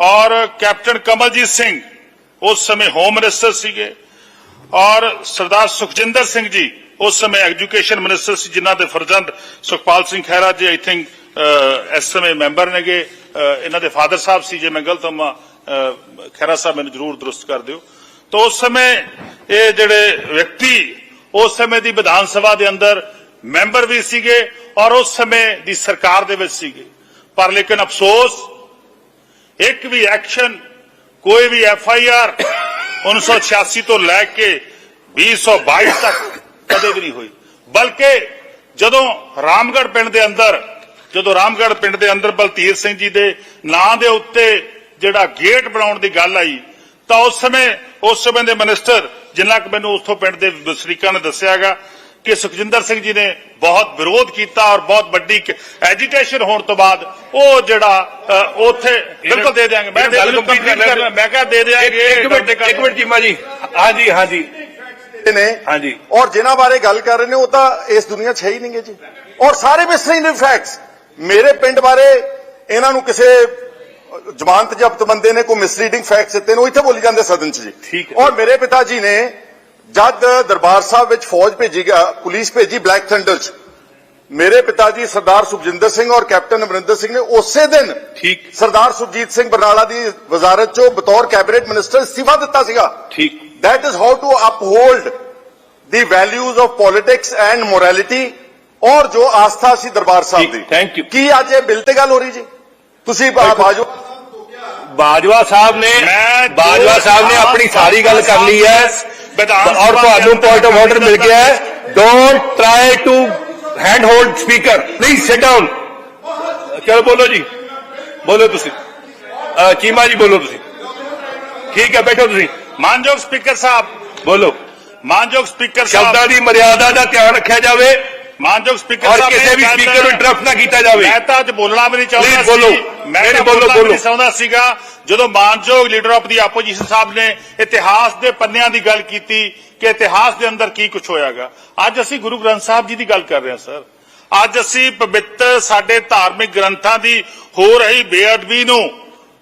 ਔਰ ਕੈਪਟਨ ਕਮਲਜੀਤ ਸਿੰਘ ਉਸ ਸਮੇਂ ਹੋਮ ਮਿਨਿਸਟਰ ਸੀਗੇ ਔਰ ਸਰਦਾਰ ਸੁਖਜਿੰਦਰ ਸਿੰਘ ਜੀ ਉਸ ਸਮੇਂ ਐਜੂਕੇਸ਼ਨ ਮਿਨਿਸਟਰ ਸੀ ਜਿਨ੍ਹਾਂ ਦੇ ਫਰਜ਼ੰਦ ਸੁਖਪਾਲ ਸਿੰਘ ਖਹਿਰਾ ਜੀ ਆਈ ਥਿੰਕ ਇਸ ਸਮੇਂ ਮੈਂਬਰ ਨੇਗੇ। ਅਹ, ਇਹਨਾਂ ਦੇ ਫਾਦਰ ਸਾਹਿਬ ਸੀ ਜੇ ਮੈਂ ਗਲਤ ਹਾਂ ਖਹਿਰਾ ਸਾਹਿਬ ਮੈਨੂੰ ਜ਼ਰੂਰ ਦਰੁਸਤ ਕਰ ਦਿਓ। ਤਾਂ ਉਸ ਸਮੇਂ ਇਹ ਜਿਹੜੇ ਵਿਅਕਤੀ, ਉਸ ਸਮੇਂ ਦੀ ਵਿਧਾਨ ਸਭਾ ਦੇ ਅੰਦਰ ਮੈਂਬਰ ਵੀ ਸੀਗੇ ਔਰ ਉਸ ਸਮੇਂ ਦੀ ਸਰਕਾਰ ਦੇ ਵਿੱਚ ਸੀਗੇ। ਪਰ ਲੇਕਿਨ ਅਫਸੋਸ, ਇੱਕ ਵੀ ਐਕਸ਼ਨ, ਕੋਈ ਵੀ ਐਫ ਆਈ ਆਰ 1986 ਤੋਂ ਲੈ ਕੇ 2022 ਤੱਕ ਕਦੇ ਵੀ ਨਹੀਂ ਹੋਈ। ਬਲਕਿ ਜਦੋਂ ਰਾਮਗੜ ਪਿੰਡ ਦੇ ਅੰਦਰ, ਜਦੋਂ ਰਾਮਗੜ ਪਿੰਡ ਦੇ ਅੰਦਰ ਬਲਤੀਰ ਸਿੰਘ ਜੀ ਦੇ ਨਾਂ ਦੇ ਉੱਤੇ ਜਿਹੜਾ ਗੇਟ ਬਣਾਉਣ ਦੀ ਗੱਲ ਆਈ ਤਾਂ ਉਸ ਸਮੇਂ ਉਸ ਸਮੇਂ ਦੇ ਮਿਨਿਸਟਰ ਜਿੰਨਾ ਕਿ ਮੈਨੂੰ ਉਸਥੋਂ ਪਿੰਡ ਦੇ ਵਸਨੀਕਾਂ ਨੇ ਦੱਸਿਆਗਾ ਕਿ ਸੁਖਜਿੰਦਰ ਸਿੰਘ ਜੀ ਨੇ ਬਹੁਤ ਵਿਰੋਧ ਕੀਤਾ ਔਰ ਬਹੁਤ ਵੱਡੀ ਐਜੀਟੇਸ਼ਨ ਹੋਣ ਤੋਂ ਬਾਅਦ ਉਹ ਜਿਹੜਾ ਉੱਥੇ ਬਿਲਕੁਲ ਦੇ ਦਿਆਂਗੇ। ਮੈਂ ਗੱਲ ਕਰਨਾ ਮੈਂ ਕਿਹਾ ਦੇ ਦਿਆਂਗੇ ਇੱਕ ਮਿੰਟ ਇੱਕ ਮਿੰਟ ਚੀਮਾ ਜੀ। ਹਾਂਜੀ ਹਾਂਜੀ। ਨੇ ਹਾਂਜੀ। ਔਰ ਜਿਨ੍ਹਾਂ ਬਾਰੇ ਗੱਲ ਕਰ ਰਹੇ ਨੇ ਉਹ ਤਾਂ ਇਸ ਦੁਨੀਆ 'ਚ ਹੈ ਹੀ ਨਹੀਂਗੇ ਜੀ। ਔਰ ਸਾਰੇ ਮਿਸਲੀਨਿੰਗ ਫੈਕਟਸ ਮੇਰੇ ਪਿੰਡ ਬਾਰੇ ਇਹਨਾਂ ਨੂੰ ਕਿਸੇ ਜ਼ਮਾਨਤ ਜ਼ਬਤ ਬੰਦੇ ਨੇ ਕੋਈ ਮਿਸਲੀਡਿੰਗ ਫੈਕਟਸ ਦਿੱਤੇ ਨੇ ਉਹ ਇੱਥੇ ਬੋਲੀ ਜਾਂਦੇ ਸਦਨ 'ਚ ਜੀ। ਠੀਕ ਹੈ। ਔਰ ਮੇਰੇ ਪਿਤਾ ਜੀ ਨੇ ਜਦ ਦਰਬਾਰ ਸਾਹਿਬ ਵਿੱਚ ਫੌਜ ਭੇਜੀ ਗਿਆ ਪੁਲਿਸ ਭੇਜੀ ਬਲੈਕ ਥੰਡਰ 'ਚ ਮੇਰੇ ਪਿਤਾ ਜੀ ਸਰਦਾਰ ਸੁਖਜਿੰਦਰ ਸਿੰਘ ਔਰ ਕੈਪਟਨ ਅਮਰਿੰਦਰ ਸਿੰਘ ਨੇ ਉਸੇ ਦਿਨ ਠੀਕ। ਸਰਦਾਰ ਸੁਰਜੀਤ ਸਿੰਘ ਬਰਨਾਲਾ ਦੀ ਵਜ਼ਾਰਤ 'ਚੋਂ ਬਤੌਰ ਕੈਬਨਿਟ ਮਿਨਿਸਟਰ ਅਸਤੀਫਾ ਦਿੱਤਾ ਸੀਗਾ। ਠੀਕ। That is how to uphold the values of politics and morality ਔਰ ਜੋ ਆਸਥਾ ਸੀ ਦਰਬਾਰ ਸਾਹਿਬ ਦੀ। Thank you. ਕੀ ਅੱਜ ਇਹ ਬਿੱਲ ਤੇ ਗੱਲ ਹੋ ਰਹੀ ਜੀ? ਤੁਸੀਂ ਬਾ- ਬਾਜੂ ਬਾਜਵਾ ਸਾਹਿਬ ਨੇ ਬਾਜਵਾ ਸਾਹਿਬ ਨੇ ਆਪਣੀ ਸਾਰੀ ਗੱਲ ਕਰ ਲਈ ਹੈ। ਔਰ ਤੁਹਾਨੂੰ ਪੁਆਇੰਟ ਆਫ ਆਰਡਰ ਮਿਲ ਗਿਆ ਹੈ। Don't try to hand hold speaker please sit down ਚਲੋ ਬੋਲੋ ਜੀ। ਬੋਲੋ ਤੁਸੀਂ। ਚੀਮਾ ਜੀ ਬੋਲੋ ਤੁਸੀਂ। ਠੀਕ ਹੈ ਬੈਠੋ ਤੁਸੀਂ। ਮਾਨਯੋਗ ਸਪੀਕਰ ਸਾਹਿਬ। ਬੋਲੋ। ਮਾਨਯੋਗ ਸਪੀਕਰ ਸ਼ਬਦਾਂ ਸਾਹਿਬ। ਦੀ ਮਰਿਆਦਾ ਦਾ ਧਿਆਨ ਰੱਖਿਆ ਜਾਵੇ। ਮਾਨਯੋਗ ਸਪੀਕਰ ਔਰ ਸਾਹਿਬ ਕਿਸੇ ਵੀ ਸਪੀਕਰ ਨੂੰ ਇੰਟਰਫਟ ਨਾ ਕੀਤਾ ਜਾਵੇ। ਮੈਂ ਤਾਂ ਅੱਜ ਬੋਲਣਾ ਵੀ ਨਹੀਂ ਚਾਹੁੰਦਾ Please ਬੋਲੋ। ਮੈਂ ਤਾਂ ਬੋਲੋ, ਬੋਲਣਾ। ਨਹੀਂ ਚਾਹੁੰਦਾ ਸੀਗਾ। ਜਦੋਂ ਮਾਨਯੋਗ ਲੀਡਰ ਆਫ ਦੀ ਆਪੋਜੀਸ਼ਨ ਸਾਹਿਬ ਨੇ ਇਤਿਹਾਸ ਦੇ ਪੰਨਿਆਂ ਦੀ ਗੱਲ ਕੀਤੀ ਕਿ ਇਤਿਹਾਸ ਦੇ ਅੰਦਰ ਕੀ ਕੁਝ ਹੋਇਆਗਾ। ਅੱਜ ਅਸੀਂ ਗੁਰੂ ਗ੍ਰੰਥ ਸਾਹਿਬ ਜੀ ਦੀ ਗੱਲ ਕਰ ਰਹੇ ਹਾਂ ਸਰ। ਅੱਜ ਅਸੀਂ ਪਵਿੱਤਰ ਸਾਡੇ ਧਾਰਮਿਕ ਗ੍ਰੰਥਾਂ ਦੀ ਹੋ ਰਹੀ ਬੇਅਦਬੀ ਨੂੰ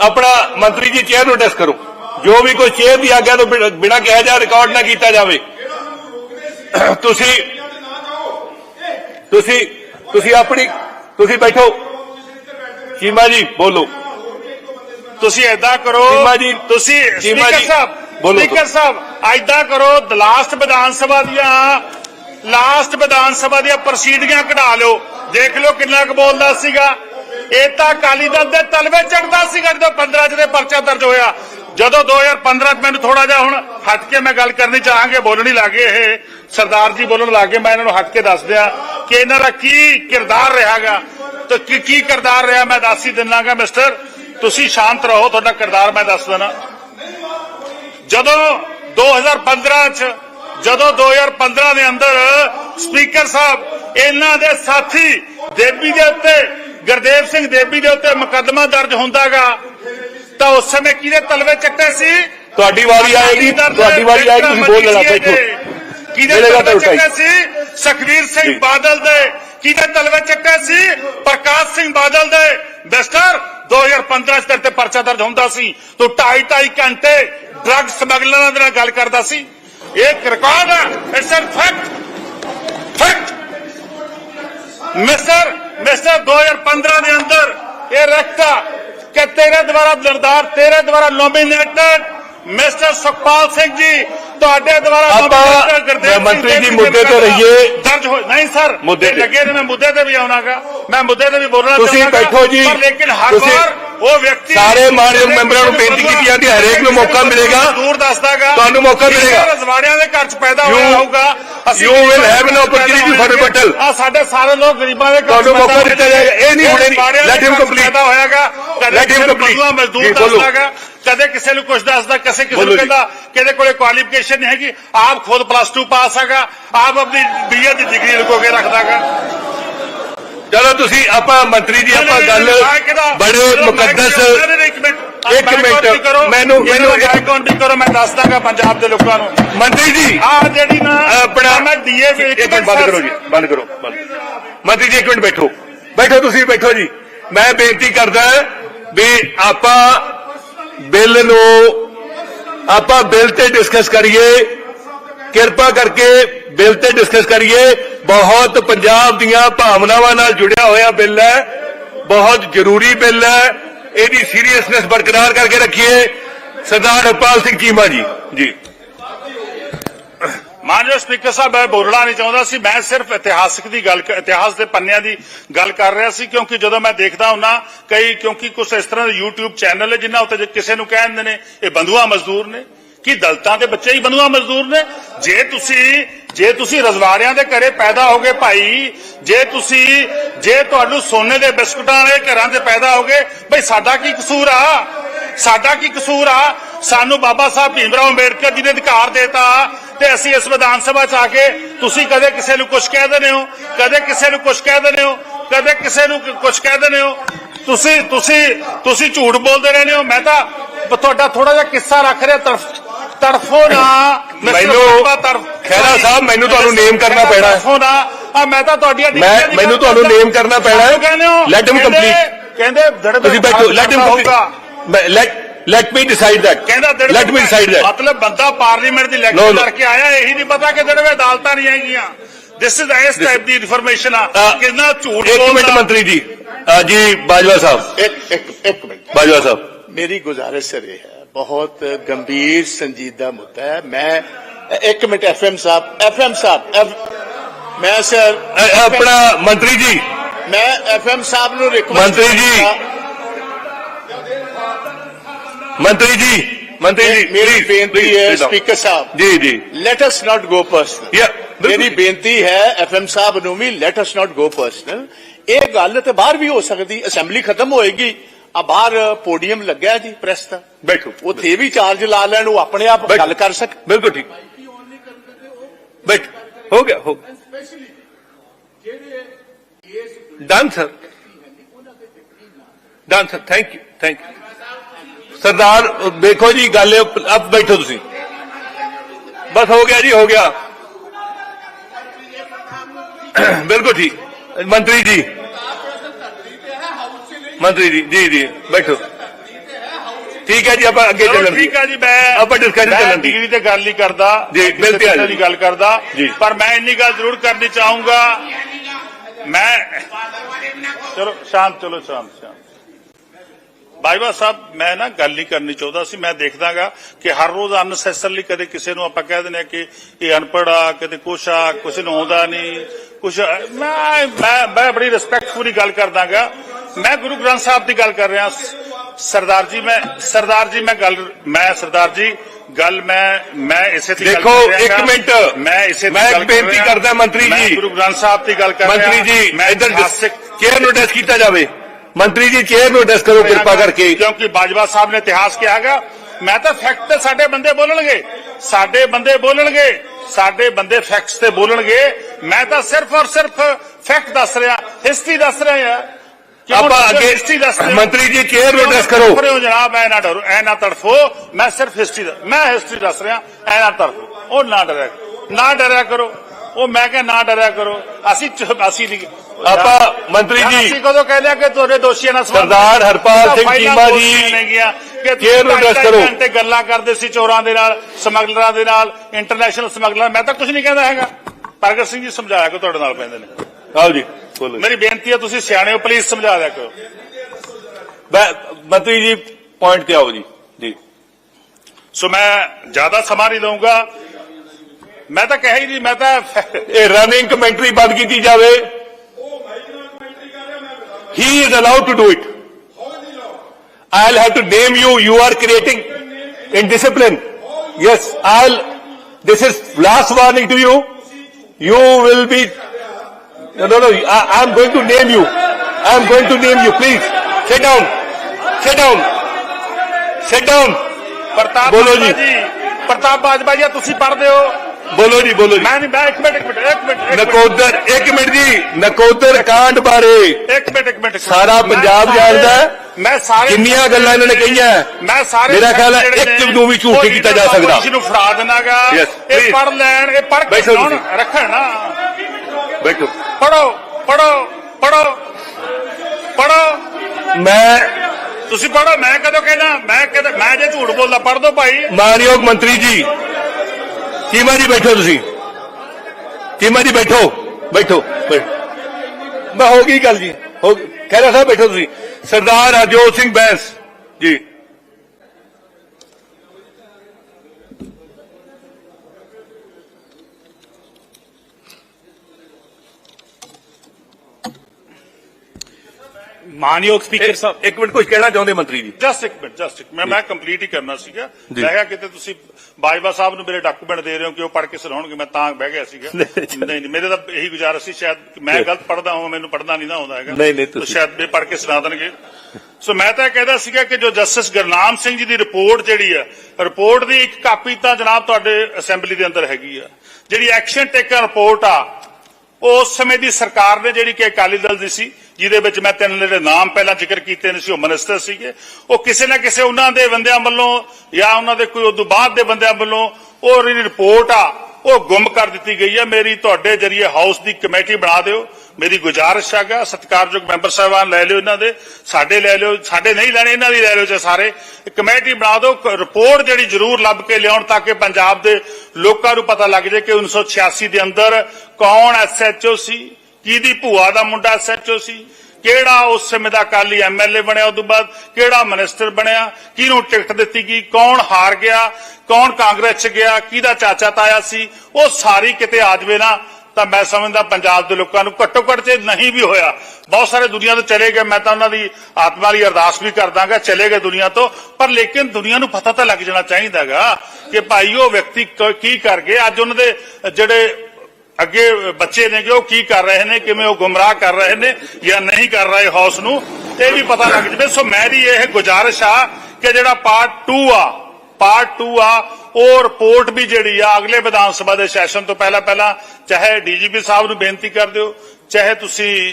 ਆਪਣਾ ਮੰਤਰੀ ਜੀ ਚੇਅਰ ਨੂੰ ਡਿਸ ਕਰੋ। ਜੋ ਵੀ ਕੋਈ ਚੇਅਰ ਦੀ ਆਗਿਆ ਤੋਂ ਬਿਨਾਂ- ਕਿਹਾ ਜਾ ਰਿਕਾਰਡ ਨਾ ਕੀਤਾ ਜਾਵੇ। ਤੁਸੀਂ ਤੁਸੀਂ ਤੁਸੀਂ ਆਪਣੀ ਤੁਸੀਂ ਬੈਠੋ। ਚੀਮਾ ਜੀ ਬੋਲੋ। ਤੁਸੀਂ ਐਦਾਂ ਕਰੋ ਚੀਮਾ ਜੀ, ਤੁਸੀਂ ਚੀਮਾ ਸਪੀਕਰ ਜੀ, ਸਾਹਿਬ ਬੋਲੋ। ਸਪੀਕਰ ਸਾਹਿਬ ਐਦਾਂ ਕਰੋ ਲਾਸਟ ਵਿਧਾਨ ਸਭਾ ਦੀਆਂ ਲਾਸਟ ਵਿਧਾਨ ਸਭਾ ਦੀਆਂ ਪ੍ਰਸੀਡਿੰਗਾਂ ਕਢਾ ਲਿਓ। ਦੇਖ ਲਿਓ ਕਿੰਨਾ ਕੁ ਬੋਲਦਾ ਸੀਗਾ। ਇਹ ਤਾਂ ਅਕਾਲੀ ਦਲ ਦੇ ਤਲਵੇ ਚੜਦਾ ਸੀਗਾ ਜਦੋਂ 15 ਚ ਦੇ ਪਰਚਾ ਦਰਜ ਹੋਇਆ। ਜਦੋਂ 2015 ਚ ਮੈਨੂੰ ਥੋੜਾ ਜਿਹਾ ਹੁਣ ਹਟ ਕੇ ਮੈਂ ਗੱਲ ਕਰਨੀ ਚਾਹਾਂਗੇ, ਬੋਲਣ ਲੱਗੇ ਇਹ। ਸਰਦਾਰ ਜੀ ਬੋਲਣ ਲੱਗੇ ਮੈਂ ਇਹਨਾਂ ਨੂੰ ਹਟ ਕੇ ਦੱਸ ਦਿਆਂ ਕਿ ਇਹਨਾਂ ਦਾ ਕੀ ਕਿਰਦਾਰ ਰਿਹਾਗਾ। ਤੇ ਕੀ ਕੀ ਕਿਰਦਾਰ ਰਿਹਾ ਮੈਂ ਦੱਸ ਹੀ ਦਿਨਾਂਗਾ, ਮਿਸਟਰ। ਤੁਸੀਂ ਸ਼ਾਂਤ ਰਹੋ, ਤੁਹਾਡਾ ਕਿਰਦਾਰ ਮੈਂ ਦੱਸ ਦੇਣਾ ਜਦੋਂ 2015 ਚ, ਜਦੋਂ 2015 ਦੇ ਅੰਦਰ ਸਪੀਕਰ ਸਾਹਿਬ, ਇਹਨਾਂ ਦੇ ਸਾਥੀ ਦੇਵੀ ਦੇ ਉੱਤੇ ਗੁਰਦੇਵ ਸਿੰਘ ਦੇਬੀ ਦੇ ਉੱਤੇ ਮੁਕੱਦਮਾ ਦਰਜ ਹੁੰਦਾਗਾ ਤਾਂ ਉਸ ਸਮੇਂ ਕਿਹਦੇ ਤਲਵੇ ਚੱਟੇ ਸੀ? ਤੁਹਾਡੀ ਵਾਰੀ ਆਏਗੀ ਤੁਹਾਡੀ ਵਾਰੀ ਆਏਗੀ ਤੁਸੀਂ ਬੋਲ ਲੈਣਾ ਬੈਠੋ ਕਿਹਦੇ ਤਲਵੇ ਚੱਟੇ ਸੀ? ਸੁਖਵੀਰ ਸਿੰਘ। ਬਾਦਲ ਦੇ ਕਿਹਦੇ ਤਲਵੇ ਚੱਟੇ ਸੀ? ਪ੍ਰਕਾਸ਼ ਸਿੰਘ ਬਾਦਲ ਦੇ। ਮਿਸਟਰ 2015 ਚ ਤੇ ਪਰਚਾ ਦਰਜ ਹੁੰਦਾ ਸੀ। ਤੂੰ ਢਾਈ ਢਾਈ ਘੰਟੇ ਡਰੱਗ ਸਮਗਲਰਾਂ ਦੇ ਨਾਲ ਗੱਲ ਕਰਦਾ ਸੀ। ਇਹ ਇੱਕ ਰਿਕਾਰਡ ਹੈ। It's a fact fact mister mister 2015 ਦੇ ਅੰਦਰ ਇਹ ਰੱਖਤਾ ਕਿ ਤੇਰੇ ਦੁਆਰਾ ਲੜਦਾਰ ਤੇਰੇ ਦੁਆਰਾ ਨੋਮੀਨੇਟਡ ਮਿਸਟਰ ਸੁਖਪਾਲ ਸਿੰਘ ਜੀ ਤੁਹਾਡੇ ਦੁਆਰਾ ਆਪਾਂ ਮੰਤਰੀ ਜੀ ਮੁੱਦੇ ਤੇ ਰਹੀਏ। ਦਰਜ ਹੋ ਨਹੀਂ ਸਰ ਮੁੱਦੇ। ਲੱਗੇ ਨੇ ਮੈਂ ਮੁੱਦੇ ਤੇ ਵੀ ਆਉਣਾਗਾ ਮੈਂ ਮੁੱਦੇ ਤੇ ਵੀ ਬੋਲਣਾ ਤੁਸੀਂ। ਬੈਠੋ ਜੀ। ਪਰ ਲੇਕਿਨ ਹਰ ਵਾਰ ਉਹ ਵਿਅਕਤੀ ਸਾਰੇ ਮਾਨਯੋਗ ਮੈਂਬਰਾਂ ਨੂੰ ਬੇਨਤੀ ਕੀਤੀ ਜਾਂਦੀ ਹੈ, ਹਰੇਕ ਨੂੰ ਮੌਕਾ ਮਿਲੇਗਾ। ਦੂਰ ਦੱਸਦਾਗਾ ਤੁਹਾਨੂੰ ਮੌਕਾ ਮਿਲੇਗਾ। ਰਜਵਾੜਿਆਂ ਦੇ ਘਰ ਚ ਪੈਦਾ ਹੋਇਆ ਹੋਊਗਾ you will have an opportunity for rebuttal. ਆ ਸਾਡੇ ਸਾਰੇ ਲੋਕ ਗਰੀਬਾਂ ਦੇ ਘਰ ਤੁਹਾਨੂੰ ਮੌਕਾ ਦਿੱਤਾ ਜਾਏਗਾ। ਇਹ ਨਹੀਂ ਹੁਣੇ ਨਹੀਂ। ਘਰ ਚ complete. ਪੈਦਾ ਹੋਇਆਗਾ ਕਦੇ ਕਿਸੇ ਨੂੰ. ਬੰਦੂਆ ਮਜ਼ਦੂਰ। ਦੱਸਦਾਗਾ ਕਦੇ ਕਿਸੇ ਨੂੰ ਕੁਝ ਦੱਸਦਾ ਕਿਸੇ ਕਿਸੇ ਨੂੰ। ਕਹਿੰਦਾ ਕਿਹਦੇ ਕੋਲੇ ਕੁਆਲੀਫਿਕੇਸ਼ਨ ਨਹੀਂ ਹੈਗੀ ਆਪ ਖੁਦ ਪਲੱਸ 2 ਪਾਸ ਹੈਗਾ ਆਪ ਆਪਣੀ ਬੀਏ ਦੀ ਡਿਗਰੀ ਲੁਕੋ ਕੇ ਰੱਖਦਾਗਾ। ਚਲੋ ਤੁਸੀਂ ਆਪਾਂ ਮੰਤਰੀ ਜੀ ਆਪਾਂ ਗੱਲ ਬੜੇ ਮੁਕੱਦਸ ਇੱਕ ਮਿੰਟ ਮੈਨੂੰ- ਮੈਨੂੰ ਇੱਕ- ਕਾਉਂਟਿੰਗ ਕਰੋ ਮੈਂ ਦੱਸ ਦਾਂਗਾ ਪੰਜਾਬ ਦੇ ਲੋਕਾਂ ਨੂੰ। ਮੰਤਰੀ ਜੀ ਆਹ ਜਿਹੜੀ ਨਾ ਆਪਣਾ ਮੈਂ ਡੀਏ ਇੱਕ ਮਿੰਟ ਬੰਦ ਕਰੋ ਜੀ ਬੰਦ ਕਰੋ ਬੰਦ। ਮੰਤਰੀ ਜੀ ਇੱਕ ਮਿੰਟ ਬੈਠੋ। ਬੈਠੋ ਤੁਸੀਂ ਬੈਠੋ ਜੀ। ਮੈਂ ਬੇਨਤੀ ਕਰਦਾ ਵੀ ਆਪਾਂ ਬਿੱਲ ਨੂੰ, ਆਪਾਂ ਬਿੱਲ ਤੇ ਡਿਸਕਸ ਕਰੀਏ। ਕਿਰਪਾ ਕਰਕੇ ਬਿੱਲ ਤੇ ਡਿਸਕਸ ਕਰੀਏ। ਬਹੁਤ ਪੰਜਾਬ ਦੀਆਂ ਭਾਵਨਾਵਾਂ ਨਾਲ ਜੁੜਿਆ ਹੋਇਆ ਬਿੱਲ ਹੈ। ਬਹੁਤ ਜ਼ਰੂਰੀ ਬਿੱਲ ਹੈ। ਇਹਦੀ ਸੀਰੀਅਸਨੈਸ ਬਰਕਰਾਰ ਕਰਕੇ ਰੱਖੀਏ। ਸਰਦਾਰ ਹਰਪਾਲ ਸਿੰਘ ਚੀਮਾ ਜੀ। ਜੀ। ਮਾਨਯੋਗ ਸਪੀਕਰ ਸਾਹਿਬ, ਮੈਂ ਬੋਲਣਾ ਨਹੀਂ ਚਾਹੁੰਦਾ ਸੀ। ਮੈਂ ਸਿਰਫ ਇਤਿਹਾਸਕ ਦੀ ਗੱਲ ਇਤਿਹਾਸ ਦੇ ਪੰਨਿਆਂ ਦੀ ਗੱਲ ਕਰ ਰਿਹਾ ਸੀ, ਕਿਉਂਕਿ ਜਦੋਂ ਮੈਂ ਦੇਖਦਾ ਹੁੰਨਾ, ਕਈ, ਕਿਉਂਕਿ ਕੁਝ ਇਸ ਤਰ੍ਹਾਂ ਦੇ YouTube ਚੈਨਲ ਹੈ ਜਿਨ੍ਹਾਂ ਉੱਤੇ ਕਿਸੇ ਨੂੰ ਕਹਿੰਦੇ ਨੇ, ਇਹ ਬੰਧੂਆ ਮਜ਼ਦੂਰ ਨੇ। ਕੀ ਦਲਤਾਂ ਦੇ ਬੱਚੇ ਹੀ ਬੰਧੂਆ ਮਜ਼ਦੂਰ ਨੇ? ਜੇ ਤੁਸੀਂ ਜੇ ਤੁਸੀਂ ਰਜਵਾੜਿਆਂ ਦੇ ਘਰੇ ਪੈਦਾ ਹੋਗੇ ਭਾਈ, ਜੇ ਤੁਸੀਂ, ਜੇ ਤੁਹਾਨੂੰ ਸੋਨੇ ਦੇ ਬਿਸਕੁਟਾਂ ਵਾਲੇ ਘਰਾਂ 'ਚ ਪੈਦਾ ਹੋਗੇ, ਬਈ ਸਾਡਾ ਕੀ ਕਸੂਰ ਆ? ਸਾਡਾ ਕੀ ਕਸੂਰ ਆ? ਸਾਨੂੰ ਬਾਬਾ ਸਾਹਿਬ ਭੀਮ ਰਾਓ ਅੰਬੇਡਕਰ ਜੀ ਨੇ ਅਧਿਕਾਰ ਦਿੱਤਾ। ਤੇ ਅਸੀਂ ਇਸ ਵਿਧਾਨ ਸਭਾ 'ਚ ਆ ਕੇ ਤੁਸੀਂ ਕਦੇ ਕਿਸੇ ਨੂੰ ਕੁਝ ਕਹਿ ਦਿੰਦੇ ਹੋ ਕਦੇ ਕਿਸੇ ਨੂੰ ਕੁਝ ਕਹਿ ਦਿੰਦੇ ਹੋ ਕਦੇ ਕਿਸੇ ਨੂੰ ਕੁਝ ਕਹਿ ਦਿੰਦੇ ਹੋ ਤੁਸੀਂ ਤੁਸੀਂ ਤੁਸੀਂ ਝੂਠ ਬੋਲਦੇ ਰਹਿੰਦੇ ਹੋ ਮੈਂ ਤਾਂ ਤੁਹਾਡਾ ਥੋੜਾ ਜਿਹਾ ਕਿੱਸਾ ਰੱਖ ਰਿਹਾ ਤਰਫ ਤਰਫੋ ਨਾ ਮੈਨੂੰ- ਖਹਿਰਾ ਸਾਹਿਬ, ਮੈਨੂੰ ਤੁਹਾਨੂੰ name ਕਰਨਾ ਪੈਣਾ। ਤਰਫੋ ਨਾ ਆ ਮੈਂ ਤਾਂ ਤੁਹਾਡੀਆਂ ਮੈਨੂੰ ਤੁਹਾਨੂੰ। ਨੇਮ ਕਰਨਾ ਪੈਣਾ ਹੋ ਲੈਟ ਹਿਮ ਕੰਪਲੀਟ ਕਹਿੰਦੇ ਤੁਸੀਂ ਬੈਠੋ let him. Complete let let me decide that ਕਹਿੰਦਾ ਜਿਹੜੇ ਲੈਟ ਮੀ ਡਿਸਾਈਡ ਦੈਟ ਮਤਲਬ ਬੰਦਾ ਪਾਰਲੀਮੈਂਟ ਦੀ ਇਲੈਕਸ਼ਨ ਕਰਕੇ ਆਇਆ ਇਹੀ ਨਹੀਂ ਪਤਾ ਕਿ ਜਿਹੜੇ ਵੇ ਅਦਾਲਤਾਂ ਨਹੀਂ ਆਈਆਂ। ਦਿਸ ਇਜ਼ ਇਸ ਟਾਈਪ ਦੀ ਇਨਫੋਰਮੇਸ਼ਨ ਆ ਕਿੰਨਾ ਝੂਠ ਬੋਲਦਾ ਇੱਕ ਮਿੰਟ ਮੰਤਰੀ ਜੀ। ਜੀ ਬਾਜਵਾ ਸਾਹਿਬ। ਇੱਕ ਇੱਕ ਇੱਕ ਮਿੰਟ। ਬਾਜਵਾ ਸਾਹਿਬ। ਮੇਰੀ ਗੁਜ਼ਾਰਿਸ਼ ਸਰ ਇਹ ਬਹੁਤ ਗੰਭੀਰ ਸੰਜੀਦਾ ਮੁੱਦਾ ਹੈ। ਮੈਂ ਇੱਕ ਮਿੰਟ ਐਫ ਐਮ ਸਾਹਿਬ ਐਫ ਐਮ ਸਾਹਿਬ ਮੈਂ ਸਰ ਆਪਣਾ ਮੰਤਰੀ ਜੀ। ਮੈਂ ਐਫ ਐਮ ਸਾਹਿਬ ਨੂੰ ਰਿਕਮੈਂਡ ਮੰਤਰੀ ਜੀ। ਮੰਤਰੀ ਜੀ ਮੰਤਰੀ ਜੀ ਮੇਰੀ ਬੇਨਤੀ ਹੈ. ਸਪੀਕਰ ਸਾਹਿਬ। ਜੀ ਜੀ। Let us not go personal. ਮੇਰੀ ਬੇਨਤੀ ਹੈ ਐਫਐਮ ਸਾਹਿਬ ਨੂੰ ਵੀ light us not go personal ਇਹ ਗੱਲ ਤੇ ਬਾਹਰ ਵੀ ਹੋ ਸਕਦੀ ਅਸੈਂਬਲੀ ਖਤਮ ਹੋਏਗੀ। ਆ ਬਾਹਰ ਪੋਡੀਅਮ ਲੱਗਿਆ ਜੀ ਪ੍ਰੈਸ ਦਾ। ਬੈਠੋ ਉੱਥੇ ਵੀ ਚਾਰਜ ਲਾ ਲੈਣ ਉਹ ਆਪਣੇ ਆਪ। ਗੱਲ ਕਰ ਸਕ ਬਿਲਕੁਲ ਠੀਕ। ਬੈਠ ਹੋ ਗਿਆ ਹੋ done sir done sir thank you thank you ਸਰਦਾਰ ਦੇਖੋ ਜੀ ਗੱਲ ਅਬ ਬੈਠੋ ਤੁਸੀਂ ਬਸ ਹੋ ਗਿਆ ਜੀ ਹੋ ਗਿਆ ਬਿਲਕੁਲ ਠੀਕ ਮੰਤਰੀ ਜੀ ਮੰਤਰੀ ਜੀ ਜੀ ਜੀ ਬੈਠੋ ਠੀਕ ਹੈ ਜੀ ਆਪਾਂ ਅੱਗੇ ਚਲੋ ਚੱਲਣ ਠੀਕ ਆ ਜੀ ਮੈਂ ਆਪਾਂ discussion ਮੈਂ ਚੱਲਣ ਦੀ। ਡਿਗਰੀ ਤੇ ਗੱਲ ਨਹੀਂ ਕਰਦਾ ਜੀ, ਮੈਂ ਬਿਲ ਤੇ ਆ ਕਿਸੇ ਜਾਓ। ਦੀ ਗੱਲ ਕਰਦਾ ਜੀ। ਪਰ ਮੈਂ ਇੰਨੀ ਗੱਲ ਜ਼ਰੂਰ ਕਰਨੀ ਚਾਹੂੰਗਾ ਮੈਂ ਚਲੋ ਸ਼ਾਂਤ ਚਲੋ ਸ਼ਾਂਤ ਸ਼ਾਂਤ ਬਾਈਵਾ ਸਾਹਿਬ ਮੈਂ ਨਾ ਗੱਲ ਨਹੀਂ ਕਰਨੀ ਚਾਹੁੰਦਾ ਸੀ ਮੈਂ ਦੇਖਦਾਗਾ ਕਿ ਹਰ ਰੋਜ਼ ਅਨਸੈਸਰਲੀ ਕਦੇ ਕਿਸੇ ਨੂੰ ਆਪਾਂ ਕਹਿ ਦਿੰਦੇ ਆ ਕਿ ਇਹ ਅਨਪੜ੍ਹ ਆ ਕਦੇ ਕੁਛ ਆ ਕਿਸੇ ਨੂੰ ਆਉਂਦਾ ਨਹੀਂ ਕੁਛ ਮੈਂ ਮੈਂ ਮੈਂ ਬੜੀ ਰਿਸਪੈਕਟਫੁਲੀ ਗੱਲ ਕਰਦਾਗਾ ਮੈਂ ਗੁਰੂ ਗ੍ਰੰਥ ਸਾਹਿਬ ਦੀ ਗੱਲ ਕਰ ਰਿਹਾ ਸਰਦਾਰ ਜੀ ਮੈਂ ਸਰਦਾਰ ਜੀ ਮੈਂ ਗੱਲ ਮੈਂ ਸਰਦਾਰ ਜੀ ਗੱਲ ਮੈਂ ਮੈਂ ਇਸੇ ਦੀ ਗੱਲ ਦੇਖੋ, ਕਰ ਰਿਹਾ ਇੱਕ ਗਾ। ਮਿੰਟ। ਮੈਂ ਇਸੇ ਦੀ ਮੈਂ ਗੱਲ ਬੇਨਤੀ। ਕਰਦਾ ਮੰਤਰੀ ਜੀ। ਗੁਰੂ ਗ੍ਰੰਥ ਸਾਹਿਬ ਦੀ ਗੱਲ ਕਰ ਰਿਹਾ ਮੰਤਰੀ ਜੀ ਮੈਂ ਇੱਧਰ ਇਤਿਹਾਸਿਕ ਚੇਅਰ ਨੂੰ ਐਡਰੈਸ ਕੀਤਾ ਜਾਵੇ ਮੰਤਰੀ ਜੀ ਚੇਅਰ ਨੂੰ ਐਡਰੈਸ ਕਰੋ ਕਿਰਪਾ ਕਰਕੇ। ਕਿਉਂਕਿ ਬਾਜਵਾ ਸਾਹਿਬ ਨੇ ਇਤਿਹਾਸ ਕਿਹਾਗਾ ਮੈਂ ਤਾਂ ਫੈਕਟ ਤੇ ਸਾਡੇ ਬੰਦੇ ਬੋਲਣਗੇ। ਸਾਡੇ ਬੰਦੇ ਬੋਲਣਗੇ। ਸਾਡੇ ਬੰਦੇ ਫੈਕਟਸ ਤੇ ਬੋਲਣਗੇ। ਮੈਂ ਤਾਂ ਸਿਰਫ ਔਰ ਸਿਰਫ ਫੈਕਟ ਦੱਸ ਰਿਹਾ ਹਿਸਟਰੀ ਦੱਸ ਰਿਹਾ ਆਪਾਂ ਅੱਗੇ ਹਿਸਟਰੀ ਦੱਸ ਰਿਹਾ ਮੰਤਰੀ ਜੀ ਚੇਅਰ ਨੂੰ ਐਡਰੈਸ ਕਰੋ। ਹੋ ਜਨਾਬ? ਐ ਨਾ ਡਰੋ ਐ ਨਾ ਤੜਫੋ। ਮੈਂ ਸਿਰਫ ਹਿਸਟਰੀ ਮੈਂ ਹਿਸਟਰੀ ਦੱਸ ਰਿਹਾ ਐ ਨਾ ਤੜਫੋ। ਉਹ ਨਾ ਡਰਿਆ ਕਰੋ। ਨਾ ਡਰਿਆ ਕਰੋ। ਉਹ ਮੈਂ ਕਿਹਾ ਨਾ ਡਰਿਆ ਕਰੋ। ਅਸੀਂ ਅਸੀਂ ਨਹੀਂ ਆਪਾਂ ਮੰਤਰੀ ਜੀ ਅਸੀਂ ਕਦੋਂ ਕਹਿੰਦੇ ਆ ਕਿ ਤੁਹਾਡੇ ਦੋਸ਼ੀਆਂ ਨਾਲ ਸਰਦਾਰ ਹਰਪਾਲ ਸਿੰਘ ਚੀਮਾ ਜੀ, ਕੇਅਰ ਨੂੰ ਢਾਈ ਕਰੋ। ਗੱਲਾਂ ਕਰਦੇ ਸੀ ਚੋਰਾਂ ਦੇ ਨਾਲ ਸਮਗਲਰਾਂ ਦੇ ਨਾਲ ਇੰਟਰਨੈਸ਼ਨਲ ਸਮਗਲਰ ਮੈਂ ਤਾਂ ਕੁਝ ਨਹੀਂ ਕਹਿੰਦਾ ਹੈਗਾ। ਪ੍ਰਗਟ ਸਿੰਘ ਜੀ ਸਮਝਾਇਆ ਕਿ ਤੁਹਾਡੇ ਨਾਲ ਪੈਂਦੇ ਨੇ। ਆਓ ਜੀ ਬੋਲੋ ਮੇਰੀ ਬੇਨਤੀ ਹੈ ਤੁਸੀਂ ਸਿਆਣੇ ਹੋ ਪਲੀਜ਼ ਸਮਝਾ ਦਿਆ ਕਰੋ। ਮੰਤਰੀ ਜੀ ਪੁਆਇੰਟ ਤੇ ਆਓ ਜੀ। ਜੀ। ਸੋ ਮੈਂ ਜ਼ਿਆਦਾ ਸਮਾਂ ਨਹੀਂ ਲਵਾਂਗਾ ਮੈਂ ਤਾਂ ਕਹਿ ਹੀ ਨਹੀਂ ਮੈਂ ਤਾਂ ਇਹ ਰਨਿੰਗ ਕਮੈਂਟਰੀ ਬੰਦ ਕੀਤੀ ਜਾਵੇ। he is allowed to do it i'll have to name you you are creating indiscipline yes i'll this is last warning to you you will be no no no I, i'm going to name you i'm going to name you please sit down sit down sit down ਪ੍ਰਤਾਪ ਬੋਲੋ ਬਾਜਵਾ ਜੀ। ਜੀ ਪ੍ਰਤਾਪ ਬਾਜਵਾ ਜੀ ਤੁਸੀਂ ਪੜ੍ਹਦੇ ਹੋ ਬੋਲੋ ਜੀ ਬੋਲੋ ਜੀ ਮੈਂ ਨਹੀਂ ਮੈਂ ਇੱਕ ਮਿੰਟ ਇੱਕ ਮਿੰਟ ਇੱਕ ਮਿੰਟ ਨਕੋਦਰ ਇੱਕ ਮਿੰਟ ਜੀ ਨਕੋਦਰ ਕਾਂਡ ਬਾਰੇ ਇੱਕ ਮਿੰਟ ਇੱਕ ਮਿੰਟ ਸਾਰਾ ਪੰਜਾਬ ਜਾਣਦਾ। ਮੈਂ ਸਾਰੇ ਕਿੰਨੀਆਂ ਗੱਲਾਂ ਇਹਨਾਂ ਨੇ ਕਹੀਆਂ। ਮੈਂ ਸਾਰੇ ਮੇਰਾ ਖਿਆਲ ਹੈ ਇੱਕ ਨੇ, ਵੀ ਝੂਠ ਕੀਤਾ ਜਾ ਸਕਦਾ। ਕਿਸੇ ਨੂੰ ਫੜਾ ਦੇਣਾਗਾ ਇਹ. ਪੜ ਲੈਣ ਇਹ ਪੜ ਕੇ। ਰੱਖਣ ਨਾ ਬੈਠੋ ਪੜੋ ਪੜੋ ਪੜੋ ਪੜੋ ਮੈਂ ਤੁਸੀਂ ਪੜੋ ਮੈਂ ਕਦੋਂ ਕਹਿਣਾ ਮੈਂ ਕਦੇ ਮੈਂ ਜੇ ਝੂਠ ਬੋਲਦਾ ਪੜ ਦੋ ਭਾਈ ਮਾਨਯੋਗ ਮੰਤਰੀ ਜੀ ਚੀਮਾ ਜੀ ਬੈਠੋ ਤੁਸੀਂ? ਚੀਮਾ ਜੀ ਬੈਠੋ? ਬੈਠੋ ਬੈਠੋ। ਮੈਂ ਹੋ ਗਈ ਗੱਲ ਜੀ। ਹੋ ਗਈ। ਖਹਿਰਾ ਸਾਹਿਬ ਬੈਠੋ ਤੁਸੀਂ। ਸਰਦਾਰ ਹਰਜੋਤ ਸਿੰਘ ਬੈਂਸ। ਜੀ। ਮਾਨਯੋਗ ਸਪੀਕਰ ਸਾਹਿਬ। ਇੱਕ ਮਿੰਟ ਕੁਝ ਕਹਿਣਾ ਚਾਹੁੰਦੇ ਮੰਤਰੀ ਜੀ? ਜਸਟ ਇੱਕ ਮਿੰਟ ਜਸਟ ਇੱਕ ਮੈਂ ਮੈਂ ਕੰਪਲੀਟ ਹੀ ਕਰਨਾ ਸੀਗਾ। ਮੈਂ ਕਿਹਾ ਕਿਤੇ ਤੁਸੀਂ ਬਾਜਵਾ ਸਾਹਿਬ ਨੂੰ ਮੇਰੇ ਡਾਕੂਮੈਂਟ ਦੇ ਰਹੇ ਹੋ ਕਿ ਉਹ ਪੜ੍ਹ ਕੇ ਸੁਣਾਉਣਗੇ ਮੈਂ ਤਾਂ ਬਹਿ ਗਿਆ ਸੀਗਾ। ਨਹੀਂ ਨਹੀਂ। ਮੇਰੇ ਤਾਂ ਇਹੀ ਗੁਜ਼ਾਰਿਸ਼ ਸੀ ਸ਼ਾਇਦ ਮੈਂ ਗਲਤ ਪੜ੍ਹਦਾ ਹਾਂ ਮੈਨੂੰ ਪੜ੍ਹਨਾ ਨਹੀਂ ਨਾ ਆਉਂਦਾ ਹੈਗਾ। ਨਹੀਂ, ਨਹੀਂ, ਤੁਸੀਂ- ਸ਼ਾਇਦ ਇਹ ਪੜ੍ਹ ਕੇ ਸੁਣਾ ਦੇਣਗੇ। ਸੋ ਮੈਂ ਤਾਂ ਇਹ ਕਹਿੰਦਾ ਸੀਗਾ ਕਿ ਜੋ ਜਸਟਿਸ ਗੁਰਨਾਮ ਸਿੰਘ ਜੀ ਦੀ ਰਿਪੋਰਟ ਜਿਹੜੀ ਆ ਰਿਪੋਰਟ ਦੀ ਇੱਕ ਕਾਪੀ ਤਾਂ ਜਨਾਬ ਤੁਹਾਡੇ ਅਸੈਂਬਲੀ ਦੇ ਅੰਦਰ ਹੈਗੀ ਆ। ਜਿਹੜੀ ਐਕਸ਼ਨ ਟੇਕਨ ਰਿਪੋਰਟ ਆ ਉਹ ਉਸ ਸਮੇਂ ਦੀ ਸਰਕਾਰ ਨੇ ਜਿਹੜੀ ਕਿ ਅਕਾਲੀ ਦਲ ਦੀ ਸੀ ਜਿਹਦੇ ਵਿੱਚ ਮੈਂ ਤਿੰਨ ਜਿਹੜੇ ਨਾਮ ਪਹਿਲਾਂ ਜ਼ਿਕਰ ਕੀਤੇ ਨੇ ਸੀ, ਉਹ ਮਿਨਿਸਟਰ ਸੀਗੇ। ਉਹ ਕਿਸੇ ਨਾ ਕਿਸੇ ਉਹਨਾਂ ਦੇ ਬੰਦਿਆਂ ਵੱਲੋਂ ਜਾਂ ਉਹਨਾਂ ਦੇ ਕੋਈ ਉਦੋਂ ਬਾਅਦ ਦੇ ਬੰਦਿਆਂ ਵੱਲੋਂ ਉਹ ਜਿਹੜੀ ਰਿਪੋਰਟ ਆ, ਉਹ ਗੁੰਮ ਕਰ ਦਿੱਤੀ ਗਈ ਹੈ। ਮੇਰੀ ਤੁਹਾਡੇ ਜਰੀਏ ਹਾਊਸ ਦੀ ਕਮੇਟੀ ਬਣਾ ਦਿਓ। ਮੇਰੀ ਗੁਜ਼ਾਰਿਸ਼ ਹੈਗਾ, ਸਤਿਕਾਰਯੋਗ ਮੈਂਬਰ ਸਾਹਿਬਾਨ ਲੈ ਲਿਓ ਇਹਨਾਂ ਦੇ, ਸਾਡੇ ਲੈ ਲਿਓ, ਸਾਡੇ ਨਹੀਂ ਲੈਣੇ, ਇਹਨਾਂ ਦੀ ਲੈ ਲਿਓ ਜੇ ਸਾਰੇ। ਕਮੇਟੀ ਬਣਾ ਦਿਓ ਰਿਪੋਰਟ ਜਿਹੜੀ ਜ਼ਰੂਰ ਲੱਭ ਕੇ ਲਿਆਉਣ ਤਾਂ ਕਿ ਪੰਜਾਬ ਦੇ ਲੋਕਾਂ ਨੂੰ ਪਤਾ ਲੱਗ ਜਾਏ ਕਿ 1986 ਦੇ ਅੰਦਰ ਕੌਣ ਐਸਐਚਓ ਸੀ ਕਿਹਦੀ ਭੂਆ ਦਾ ਮੁੰਡਾ ਐਸਐਚਓ ਸੀ? ਕਿਹੜਾ ਉਸ ਸਮੇਂ ਦਾ ਅਕਾਲੀ ਐਮਐਲਏ ਬਣਿਆ? ਉਸ ਤੋਂ ਬਾਅਦ ਕਿਹੜਾ ਮਿਨਿਸਟਰ ਬਣਿਆ? ਕਿਹਨੂੰ ਟਿਕਟ ਦਿੱਤੀ ਗਈ? ਕੌਣ ਹਾਰ ਗਿਆ? ਕੌਣ ਕਾਂਗਰਸ ਚ ਗਿਆ? ਕਿਹਦਾ ਚਾਚਾ ਤਾਇਆ ਸੀ? ਉਹ ਸਾਰੀ ਕਿਤੇ ਆ ਜਾਵੇ ਨਾ, ਤਾਂ ਮੈਂ ਸਮਝਦਾ ਪੰਜਾਬ ਦੇ ਲੋਕਾਂ ਨੂੰ ਘੱਟੋ ਘੱਟ ਜੇ ਨਹੀਂ ਵੀ ਹੋਇਆ, ਬਹੁਤ ਸਾਰੇ ਦੁਨੀਆ ਤੋਂ ਚਲੇ ਗਏ, ਮੈਂ ਤਾਂ ਉਹਨਾਂ ਦੀ ਆਤਮਾ ਲਈ ਅਰਦਾਸ ਵੀ ਕਰਦਾਗਾ ਚਲੇ ਗਏ ਦੁਨੀਆ ਤੋਂ, ਪਰ ਲੇਕਿਨ ਦੁਨੀਆ ਨੂੰ ਪਤਾ ਤਾਂ ਲੱਗ ਜਾਣਾ ਚਾਹੀਦਾਗਾ ਕਿ ਭਾਈ ਉਹ ਵਿਅਕਤੀ ਕੀ ਕਰ ਗਏ? ਅੱਜ ਉਹਨਾਂ ਦੇ ਜਿਹੜੇ ਅੱਗੇ ਬੱਚੇ ਨੇ ਕਿ ਉਹ ਕੀ ਕਰ ਰਹੇ ਨੇ, ਕਿਵੇਂ ਉਹ ਗੁੰਮਰਾਹ ਕਰ ਰਹੇ ਨੇ ਜਾਂ ਨਹੀਂ ਕਰ ਰਹੇ ਹਾਊਸ ਨੂੰ, ਇਹ ਵੀ ਪਤਾ ਲੱਗ ਜਵੇ। ਸੋ ਮੇਰੀ ਇਹ ਗੁਜ਼ਾਰਿਸ਼ ਆ ਕਿ ਜਿਹੜਾ ਪਾਰਟ 2 ਆ ਪਾਰਟ 2 ਆ, ਉਹ ਰਿਪੋਰਟ ਵੀ ਜਿਹੜੀ ਆ ਅਗਲੇ ਵਿਧਾਨ ਸਭਾ ਦੇ ਸੈਸ਼ਨ ਤੋਂ ਪਹਿਲਾਂ ਪਹਿਲਾਂ ਚਾਹੇ ਡੀਜੀਪੀ ਸਾਹਿਬ ਨੂੰ ਬੇਨਤੀ ਕਰ ਦਿਓ, ਚਾਹੇ ਤੁਸੀਂ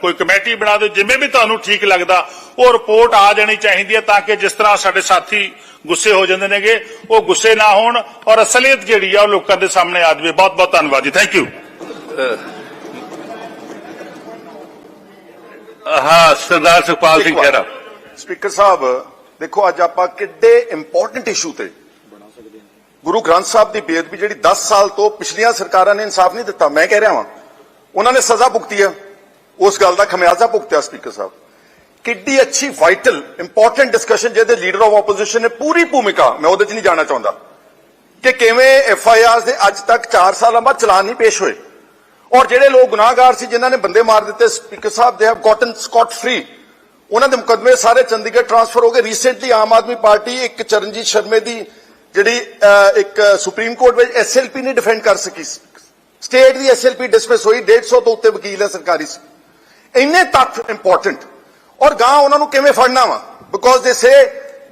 ਕੋਈ ਕਮੇਟੀ ਬਣਾ ਦਿਓ, ਜਿਵੇਂ ਵੀ ਤੁਹਾਨੂੰ ਠੀਕ ਲੱਗਦਾ, ਉਹ ਰਿਪੋਰਟ ਆ ਜਾਣੀ ਚਾਹੀਦੀ ਹੈ ਤਾਂ ਕਿ ਜਿਸ ਤਰ੍ਹਾਂ ਸਾਡੇ ਸਾਥੀ ਗੁੱਸੇ ਹੋ ਜਾਂਦੇ ਨੇਗੇ ਉਹ ਗੁੱਸੇ ਨਾ ਹੋਣ ਔਰ ਅਸਲੀਅਤ ਜਿਹੜੀ ਆ ਉਹ ਲੋਕਾਂ ਦੇ ਸਾਹਮਣੇ ਆ ਜਾਵੇ। ਬਹੁਤ ਬਹੁਤ ਧੰਨਵਾਦ ਜੀ। ਥੈਂਕ ਯੂ ਹਾਂ ਸਰਦਾਰ ਸੁਖਪਾਲ ਸਿੰਘ ਖਹਿਰਾ। ਸਪੀਕਰ ਸਾਹਿਬ ਦੇਖੋ ਅੱਜ ਆਪਾਂ ਕਿੱਡੇ ਇੰਪੋਰਟੈਂਟ ਇਸ਼ੂ ਤੇ ਗੁਰੂ ਗ੍ਰੰਥ ਸਾਹਿਬ ਦੀ ਬੇਅਦਬੀ ਜਿਹੜੀ 10 ਸਾਲ ਤੋਂ ਪਿਛਲੀਆਂ ਸਰਕਾਰਾਂ ਨੇ ਇਨਸਾਫ ਨਹੀਂ ਦਿੱਤਾ ਮੈਂ ਕਹਿ ਰਿਹਾ ਵਾਂ ਉਹਨਾਂ ਨੇ ਸਜ਼ਾ ਭੁਗਤੀ ਆ। ਉਸ ਗੱਲ ਦਾ ਖਮਿਆਜ਼ਾ ਭੁਗਤਿਆ ਸਪੀਕਰ ਸਾਹਿਬ। ਕਿੱਡੀ ਅੱਛੀ ਵਾਈਟਲ ਇੰਪੋਰਟੈਂਟ ਡਿਸਕਸ਼ਨ ਜਿਹਦੇ ਲੀਡਰ ਆਫ ਆਪੋਜੀਸ਼ਨ ਨੇ ਪੂਰੀ ਭੂਮਿਕਾ, ਮੈਂ ਉਹਦੇ 'ਚ ਨਹੀਂ ਜਾਣਾ ਚਾਹੁੰਦਾ, ਕਿ ਕਿਵੇਂ ਐਫ ਆਈ ਆਰ ਦੇ ਅੱਜ ਤੱਕ 4 ਸਾਲਾਂ ਬਾਅਦ ਚਲਾਨ ਨਹੀਂ ਪੇਸ਼ ਹੋਏ। ਔਰ ਜਿਹੜੇ ਲੋਕ ਗੁਨਾਹਗਾਰ ਸੀ, ਜਿਨ੍ਹਾਂ ਨੇ ਬੰਦੇ ਮਾਰ ਦਿੱਤੇ speaker Sahib they have gotten Scott free ਉਹਨਾਂ ਦੇ ਮੁਕਦਮੇ ਸਾਰੇ ਚੰਡੀਗੜ੍ਹ ਟ੍ਰਾਂਸਫਰ ਹੋ ਗਏ। ਰੀਸੈਂਟਲੀ ਆਮ ਆਦਮੀ ਪਾਰਟੀ ਇੱਕ ਚਰਨਜੀਤ ਸ਼ਰਮੇ ਦੀ ਜਿਹੜੀ ਇੱਕ ਸੁਪਰੀਮ ਕੋਰਟ ਵਿੱਚ ਐਸਐਲਪੀ ਨਹੀਂ ਡਿਫੈਂਡ ਕਰ ਸਕੀ ਸਟੇਟ ਦੀ ਐਸਐਲਪੀ ਡਿਸਮਿਸ ਹੋਈ 150 ਤੋਂ ਉੱਤੇ ਵਕੀਲ ਹੈ, ਸਰਕਾਰੀ ਇੰਨੇ ਤੱਥ ਇੰਪੋਰਟੈਂਟ ਔਰ ਗਾਂ ਉਹਨਾਂ ਨੂੰ ਕਿਵੇਂ ਫੜਨਾ ਵਾ? Because they say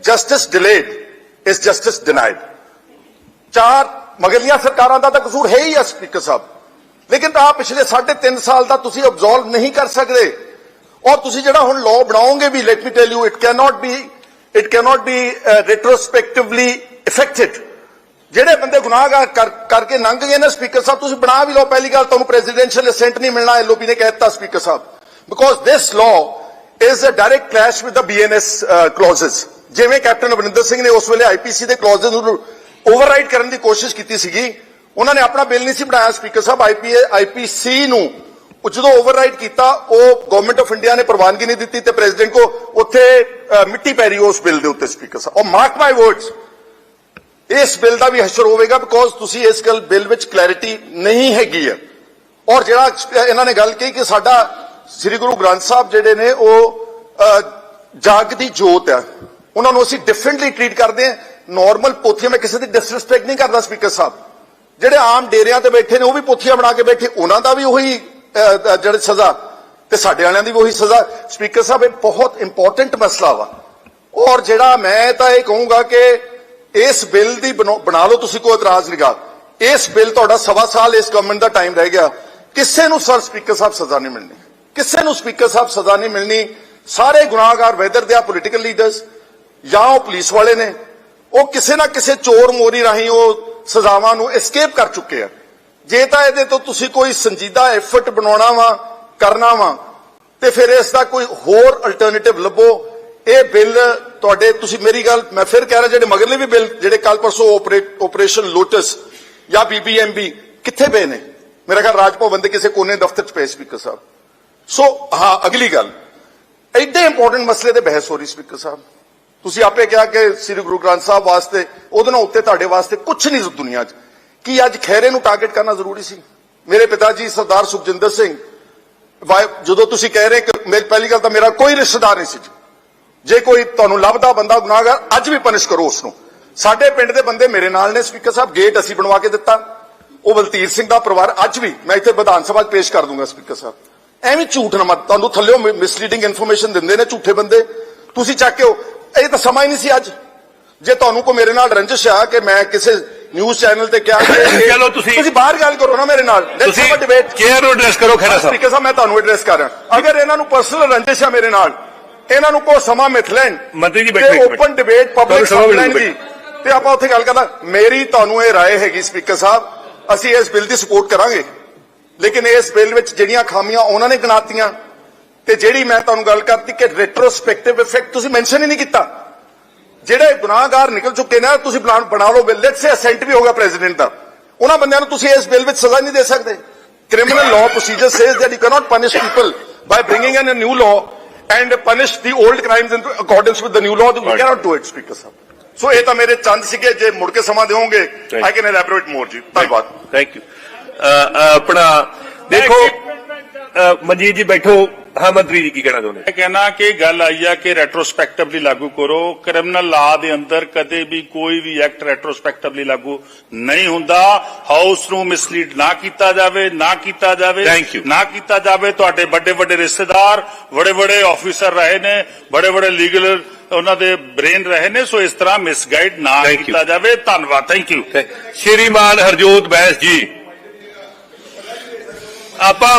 justice delayed is justice denied ਚਾਰ, ਮਗਲੀਆਂ ਸਰਕਾਰਾਂ ਦਾ ਤਾਂ ਕਸੂਰ ਹੈ ਹੀ ਆ ਸਪੀਕਰ ਸਾਹਿਬ। ਲੇਕਿਨ ਆ ਪਿਛਲੇ 3.5 ਸਾਲ ਦਾ ਤੁਸੀਂ ਅਬਜ਼ੋਰਵ ਨਹੀਂ ਕਰ ਸਕਦੇ। ਔਰ ਤੁਸੀਂ ਜਿਹੜਾ ਹੁਣ ਲਾਅ ਬਣਾਓਗੇ ਵੀ let me tell you it can not be it can not be retrospectively affected ਜਿਹੜੇ ਬੰਦੇ ਗੁਨਾਹਗਾਰ ਕਰਕੇ ਲੰਘ ਗਏ ਨਾ ਸਪੀਕਰ ਸਾਹਿਬ, ਤੁਸੀਂ ਬਣਾ ਵੀ ਲਓ ਪਹਿਲੀ ਗੱਲ, ਤੁਹਾਨੂੰ ਪ੍ਰੈਜ਼ੀਡੈਂਸ਼ੀਅਲ ਅਸੈਂਟ ਨਹੀਂ ਮਿਲਣਾ ਐਲਓਪੀ ਨੇ ਕਹਿ ਦਿੱਤਾ speaker Sahib. Because this law is a direct clash with the B N S clauses ਜਿਵੇਂ ਕੈਪਟਨ ਅਮਰਿੰਦਰ ਸਿੰਘ ਨੇ ਉਸ ਵੇਲੇ ਆਈਪੀਸੀ ਦੇ ਕਲੌਜ਼ਸ ਨੂੰ ਓਵਰਰਾਈਡ ਕਰਨ ਦੀ ਕੋਸ਼ਿਸ਼ ਕੀਤੀ ਸੀਗੀ ਉਹਨਾਂ ਨੇ ਆਪਣਾ ਬਿੱਲ ਨਹੀਂ ਸੀ ਬਣਾਇਆ ਸਪੀਕਰ ਸਾਹਿਬ ਆਈਪੀਏ ਆਈਪੀਸੀ ਨੂੰ ਉਹ ਜਦੋਂ ਓਵਰਰਾਈਡ ਕੀਤਾ ਉਹ ਗਵਰਨਮੈਂਟ ਆਫ ਇੰਡੀਆ ਨੇ ਪ੍ਰਵਾਨਗੀ ਨਹੀਂ ਦਿੱਤੀ ਤੇ ਪ੍ਰੈਜ਼ੀਡੈਂਟ ਕੋ ਉੱਥੇ ਮਿੱਟੀ ਪੈ ਰਹੀ ਉਸ ਬਿੱਲ ਦੇ ਉੱਤੇ ਸਪੀਕਰ ਸਾਹਿਬ ਔਰ ਮਾਰਕ ਮਾਈ ਵਰਡਸ ਇਸ ਬਿੱਲ ਦਾ ਵੀ ਹਸ਼ਰ ਹੋਵੇਗਾ ਬਿਕੋਜ਼ ਤੁਸੀਂ ਇਸ ਗੱਲ ਬਿੱਲ ਵਿੱਚ ਕਲੈਰਿਟੀ ਨਹੀਂ ਹੈਗੀ ਹੈ ਔਰ ਜਿਹੜਾ ਇਹਨਾਂ ਨੇ ਗੱਲ ਕਹੀ ਕਿ ਸਾਡਾ ਸ੍ਰੀ ਗੁਰੂ ਗ੍ਰੰਥ ਸਾਹਿਬ ਜਿਹੜੇ ਨੇ ਉਹ ਜਾਗ ਦੀ ਜੋਤ ਹੈ ਉਹਨਾਂ ਨੂੰ ਅਸੀਂ ਡਿਫਰੈਂਟਲੀ ਟਰੀਟ ਕਰਦੇ ਹਾਂ। ਨਾਰਮਲ ਪੋਥੀਆਂ ਮੈਂ ਕਿਸੇ ਦੀ ਡਿਸਰੈਸਪੈਕਟ ਨਹੀਂ ਕਰਦਾ ਸਪੀਕਰ ਸਾਹਿਬ। ਜਿਹੜੇ ਆਮ ਡੇਰਿਆਂ ਤੇ ਬੈਠੇ ਨੇ ਉਹ ਵੀ ਪੋਥੀਆਂ ਬਣਾ ਕੇ ਬੈਠੇ। ਉਹਨਾਂ ਦਾ ਵੀ ਉਹੀ ਅਹ, ਜਿਹੜੇ ਸਜ਼ਾ ਤੇ ਸਾਡੇ ਵਾਲਿਆਂ ਦੀ ਵੀ ਉਹੀ ਸਜ਼ਾ। ਸਪੀਕਰ ਸਾਹਿਬ ਇਹ ਬਹੁਤ ਇੰਪੋਰਟੈਂਟ ਮਸਲਾ ਵਾ। ਔਰ ਜਿਹੜਾ ਮੈਂ ਤਾਂ ਇਹ ਕਹੂੰਗਾ ਕਿ ਇਸ ਬਿੱਲ ਦੀ ਬਣਾਓ- ਬਣਾ ਲਓ ਤੁਸੀਂ ਕੋਈ ਇਤਰਾਜ਼ ਨਹੀਂਗਾ ਇਸ ਬਿੱਲ ਤੁਹਾਡਾ ਸਵਾ ਸਾਲ ਇਸ ਗਵਰਨਮੈਂਟ ਦਾ ਟਾਈਮ ਰਹਿ ਗਿਆ। ਕਿਸੇ ਨੂੰ ਸਰ ਸਪੀਕਰ ਸਾਹਿਬ ਸਜ਼ਾ ਨਹੀਂ ਮਿਲਣੀ। ਕਿਸੇ ਨੂੰ ਸਪੀਕਰ ਸਾਹਿਬ ਸਜ਼ਾ ਨਹੀਂ ਮਿਲਣੀ। ਸਾਰੇ ਗੁਨਾਹਗਾਰ ਵੈਦਰ ਦੇ ਆ ਪੋਲੀਟੀਕਲ ਲੀਡਰਸ ਜਾਂ ਉਹ ਪੁਲਿਸ ਵਾਲੇ ਨੇ, ਉਹ ਕਿਸੇ ਨਾ ਕਿਸੇ ਚੋਰ ਮੋਰੀ ਰਾਹੀਂ ਉਹ ਸਜ਼ਾਵਾਂ ਨੂੰ ਐਸਕੇਪ ਕਰ ਚੁੱਕੇ ਆ। ਜੇ ਤਾਂ ਇਹਦੇ ਤੋਂ ਤੁਸੀਂ ਕੋਈ ਸੰਜੀਦਾ ਐਫਰਟ ਬਣਾਉਣਾ ਵਾ, ਕਰਨਾ ਵਾ, ਤੇ ਫਿਰ ਇਸ ਦਾ ਕੋਈ ਹੋਰ ਅਲਟਰਨੇਟਿਵ ਲੱਭੋ। ਇਹ ਬਿੱਲ ਤੁਹਾਡੇ, ਤੁਸੀਂ ਮੇਰੀ ਗੱਲ, ਮੈਂ ਫਿਰ ਕਹਿ ਰਿਹਾ ਜਿਹੜੇ ਮਗਰਲੇ ਵੀ ਬਿੱਲ, ਜਿਹੜੇ ਕੱਲ ਪਰਸੋਂ ਆਪਰੇਸ਼ਨ ਲੋਟਸ ਜਾਂ ਬੀਬੀਐਮਬੀ ਕਿੱਥੇ ਪਏ ਨੇ? ਮੇਰਾ ਖਿਆਲ ਰਾਜ ਭਵਨ ਦੇ ਕਿਸੇ ਕੋਨੇ ਦਫ਼ਤਰ 'ਚ ਪਏ ਸਪੀਕਰ ਸਾਹਿਬ। ਸੋ ਹਾਂ ਅਗਲੀ ਗੱਲ। ਐਡੇ ਇੰਪੋਰਟੈਂਟ ਮਸਲੇ ਤੇ ਬਹਿਸ ਹੋ ਰਹੀ ਸਪੀਕਰ ਸਾਹਿਬ। ਤੁਸੀਂ ਆਪੇ ਕਿਹਾ ਕਿ ਸ੍ਰੀ ਗੁਰੂ ਗ੍ਰੰਥ ਸਾਹਿਬ ਵਾਸਤੇ, ਉਹਦੇ ਨਾਲ ਉੱਤੇ ਤੁਹਾਡੇ ਵਾਸਤੇ ਕੁਝ ਨਹੀਂ ਇਸ ਦੁਨੀਆ 'ਚ। ਕੀ ਅੱਜ ਖੈਰੇ ਨੂੰ ਟਾਰਗੇਟ ਕਰਨਾ ਜ਼ਰੂਰੀ ਸੀ? ਮੇਰੇ ਪਿਤਾ ਜੀ ਸਰਦਾਰ ਸੁਖਜਿੰਦਰ ਸਿੰਘ ਵਾਹਿ- ਜਦੋਂ ਤੁਸੀਂ ਕਹਿ ਰਹੇ ਕਿ ਮੇਰੀ ਪਹਿਲੀ ਗੱਲ ਤਾਂ ਮੇਰਾ ਕੋਈ ਰਿਸ਼ਤੇਦਾਰ ਨਹੀਂ ਸੀ ਜੀ। ਜੇ ਕੋਈ ਤੁਹਾਨੂੰ ਲੱਭਦਾ ਬੰਦਾ, ਗੁਨਾਹਗਰ, ਅੱਜ ਵੀ ਪਨਿਸ਼ ਕਰੋ ਉਸ ਨੂੰ ਸਾਡੇ ਪਿੰਡ ਦੇ ਬੰਦੇ ਮੇਰੇ ਨਾਲ ਨੇ ਸਪੀਕਰ ਸਾਹਿਬ ਗੇਟ ਅਸੀਂ ਬਣਵਾ ਕੇ ਦਿੱਤਾ। ਉਹ ਬਲਤੀਰ ਸਿੰਘ ਦਾ ਪਰਿਵਾਰ ਅੱਜ ਵੀ, ਮੈਂ ਇੱਥੇ ਵਿਧਾਨ ਸਭਾ 'ਚ ਪੇਸ਼ ਕਰ ਦੂੰਗਾ ਸਪੀਕਰ ਸਾਹਿਬ। ਐਵੇਂ ਝੂਠ ਨਾ ਮਤ ਤੁਹਾਨੂੰ ਥੱਲਿਓ ਮਿਸਲੀਡਿੰਗ ਇਨਫੋਰਮੇਸ਼ਨ ਦਿੰਦੇ ਨੇ ਝੂਠੇ ਬੰਦੇ ਤੁਸੀਂ ਚੱਕ ਕੇ ਉਹ- ਇਹ ਤਾਂ ਸਮਾਂ ਹੀ ਨਹੀਂ ਸੀ ਅੱਜ ਜੇ ਤੁਹਾਨੂੰ ਕੋ ਮੇਰੇ ਨਾਲ ਰੰਜਿਸ਼ ਆ ਕਿ ਮੈਂ ਕਿਸੇ ਨਿਊਜ਼ ਚੈਨਲ ਤੇ ਕਿਹਾ ਕਿ ਚਲੋ ਤੁਸੀਂ- ਤੁਸੀਂ ਬਾਹਰ ਗੱਲ ਕਰੋ ਨਾ ਮੇਰੇ ਨਾਲ ਲੈਟਸ ਤੁਸੀਂ ਹੈਵ ਅ ਡਿਬੇਟ ਚੇਅਰ ਨੂੰ ਐਡਰੈਸ ਕਰੋ ਖੈਰਾ ਸਾਹਿਬ ਸਪੀਕਰ ਸਾਹਿਬ ਮੈਂ ਤੁਹਾਨੂੰ ਐਡਰੈਸ ਕਰ ਰਿਹਾ ਅਗਰ ਇਹਨਾਂ ਨੂੰ ਪਰਸਨਲ ਰੰਜਿਸ਼ ਆ ਮੇਰੇ ਨਾਲ ਇਹਨਾਂ ਨੂੰ ਕੋ ਸਮਾਂ ਮਿਥ ਲੈਣ ਮੰਤਰੀ ਜੀ ਬੈਠੋ ਇੱਕ ਮਿੰਟ। ਓਪਨ ਡਿਬੇਟ ਪਬਲਿਕ ਤੁਹਾਨੂੰ ਸਮਾਂ ਮਿਲੂਗਾ ਜੀ ਤੇ ਆਪਾਂ ਉੱਥੇ ਗੱਲ ਕਰਦਾ ਮੇਰੀ ਤੁਹਾਨੂੰ ਇਹ رائے ਹੈਗੀ ਸਪੀਕਰ ਸਾਹਿਬ ਅਸੀਂ ਇਸ ਬਿੱਲ ਦੀ ਸਪੋਰਟ ਕਰਾਂਗੇ ਲੇਕਿਨ ਇਸ ਬਿੱਲ ਵਿੱਚ ਜਿਹੜੀਆਂ ਖਾਮੀਆਂ ਉਹਨਾਂ ਨੇ ਗਿਣਾਤੀਆਂ। ਤੇ ਜਿਹੜੀ ਮੈਂ ਤੁਹਾਨੂੰ ਗੱਲ ਕਰਤੀ ਕਿ ਰੈਟਰੋਸਪੈਕਟਿਵ ਇਫੈਕਟ ਤੁਸੀਂ ਮੈਂਸ਼ਨ ਹੀ ਨਹੀਂ ਕੀਤਾ। ਜਿਹੜੇ ਗੁਨਾਹਗਾਰ ਨਿਕਲ ਚੁੱਕੇ ਨੇ ਤੁਸੀਂ ਪਲਾਨ ਬਣਾ ਲਓ ਬਿੱਲ। ਲੈਟਸ ਸੇ ਅਸੈਂਟ ਵੀ ਹੋਗਾ ਪ੍ਰੈਜ਼ੀਡੈਂਟ ਦਾ। ਉਹਨਾਂ ਬੰਦਿਆਂ ਨੂੰ ਤੁਸੀਂ ਇਸ ਬਿੱਲ ਵਿੱਚ ਸਜ਼ਾ ਨਹੀਂ ਦੇ ਸਕਦੇ। Criminal law procedure says that you cannot punish people by bringing in a new law and punish the old crimes in accordance with the new law. You cannot do it speaker Sahib so ਇਹ ਤਾਂ ਮੇਰੇ ਚੰਦ ਸੀਗੇ ਜੇ ਮੁੜ ਕੇ ਸਮਾਂ ਦਿਓਗੇ. I can elaborate ਮੋਰ ਜੀ। ਧੰਨਵਾਦ। ਥੈਂਕ ਯੂ ਆਪਣਾ ਦੇਖੋ ਮਨਜੀਤ ਜੀ ਬੈਠੋ ਹਾਂ ਮੰਤਰੀ ਜੀ ਕੀ ਕਹਿਣਾ ਚਾਹੁੰਦੇ? ਮੈਂ ਕਹਿਣਾ ਕਿ ਗੱਲ ਆਈ ਆ ਕਿ ਰੈਟਰੋਸਪੈਕਟਿਵਲੀ ਲਾਗੂ ਕਰੋ। ਕ੍ਰਿਮੀਨਲ ਲਾ ਦੇ ਅੰਦਰ ਕਦੇ ਵੀ ਕੋਈ ਵੀ ਐਕਟ ਰੈਟਰੋਸਪੈਕਟਿਵਲੀ ਲਾਗੂ ਨਹੀਂ ਹੁੰਦਾ। ਹਾਊਸ ਨੂੰ ਮਿਸਲੀਡ ਨਾ ਕੀਤਾ ਜਾਵੇ ਨਾ ਕੀਤਾ ਜਾਵੇ. ਨਾ ਕੀਤਾ ਜਾਵੇ। ਤੁਹਾਡੇ ਵੱਡੇ ਵੱਡੇ ਰਿਸ਼ਤੇਦਾਰ ਬੜੇ ਬੜੇ ਆਫੀਸਰ ਰਹੇ ਨੇ ਬੜੇ ਬੜੇ ਲੀਗਲ ਉਹਨਾਂ ਦੇ ਬ੍ਰੇਨ ਰਹੇ ਨੇ ਸੋ ਇਸ ਤਰ੍ਹਾਂ ਮਿਸਗਾਈਡ ਨਾ. ਕੀਤਾ ਜਾਵੇ। ਧੰਨਵਾਦ। Thank you Shriman Harjot Bains ji. ਆਪਾਂ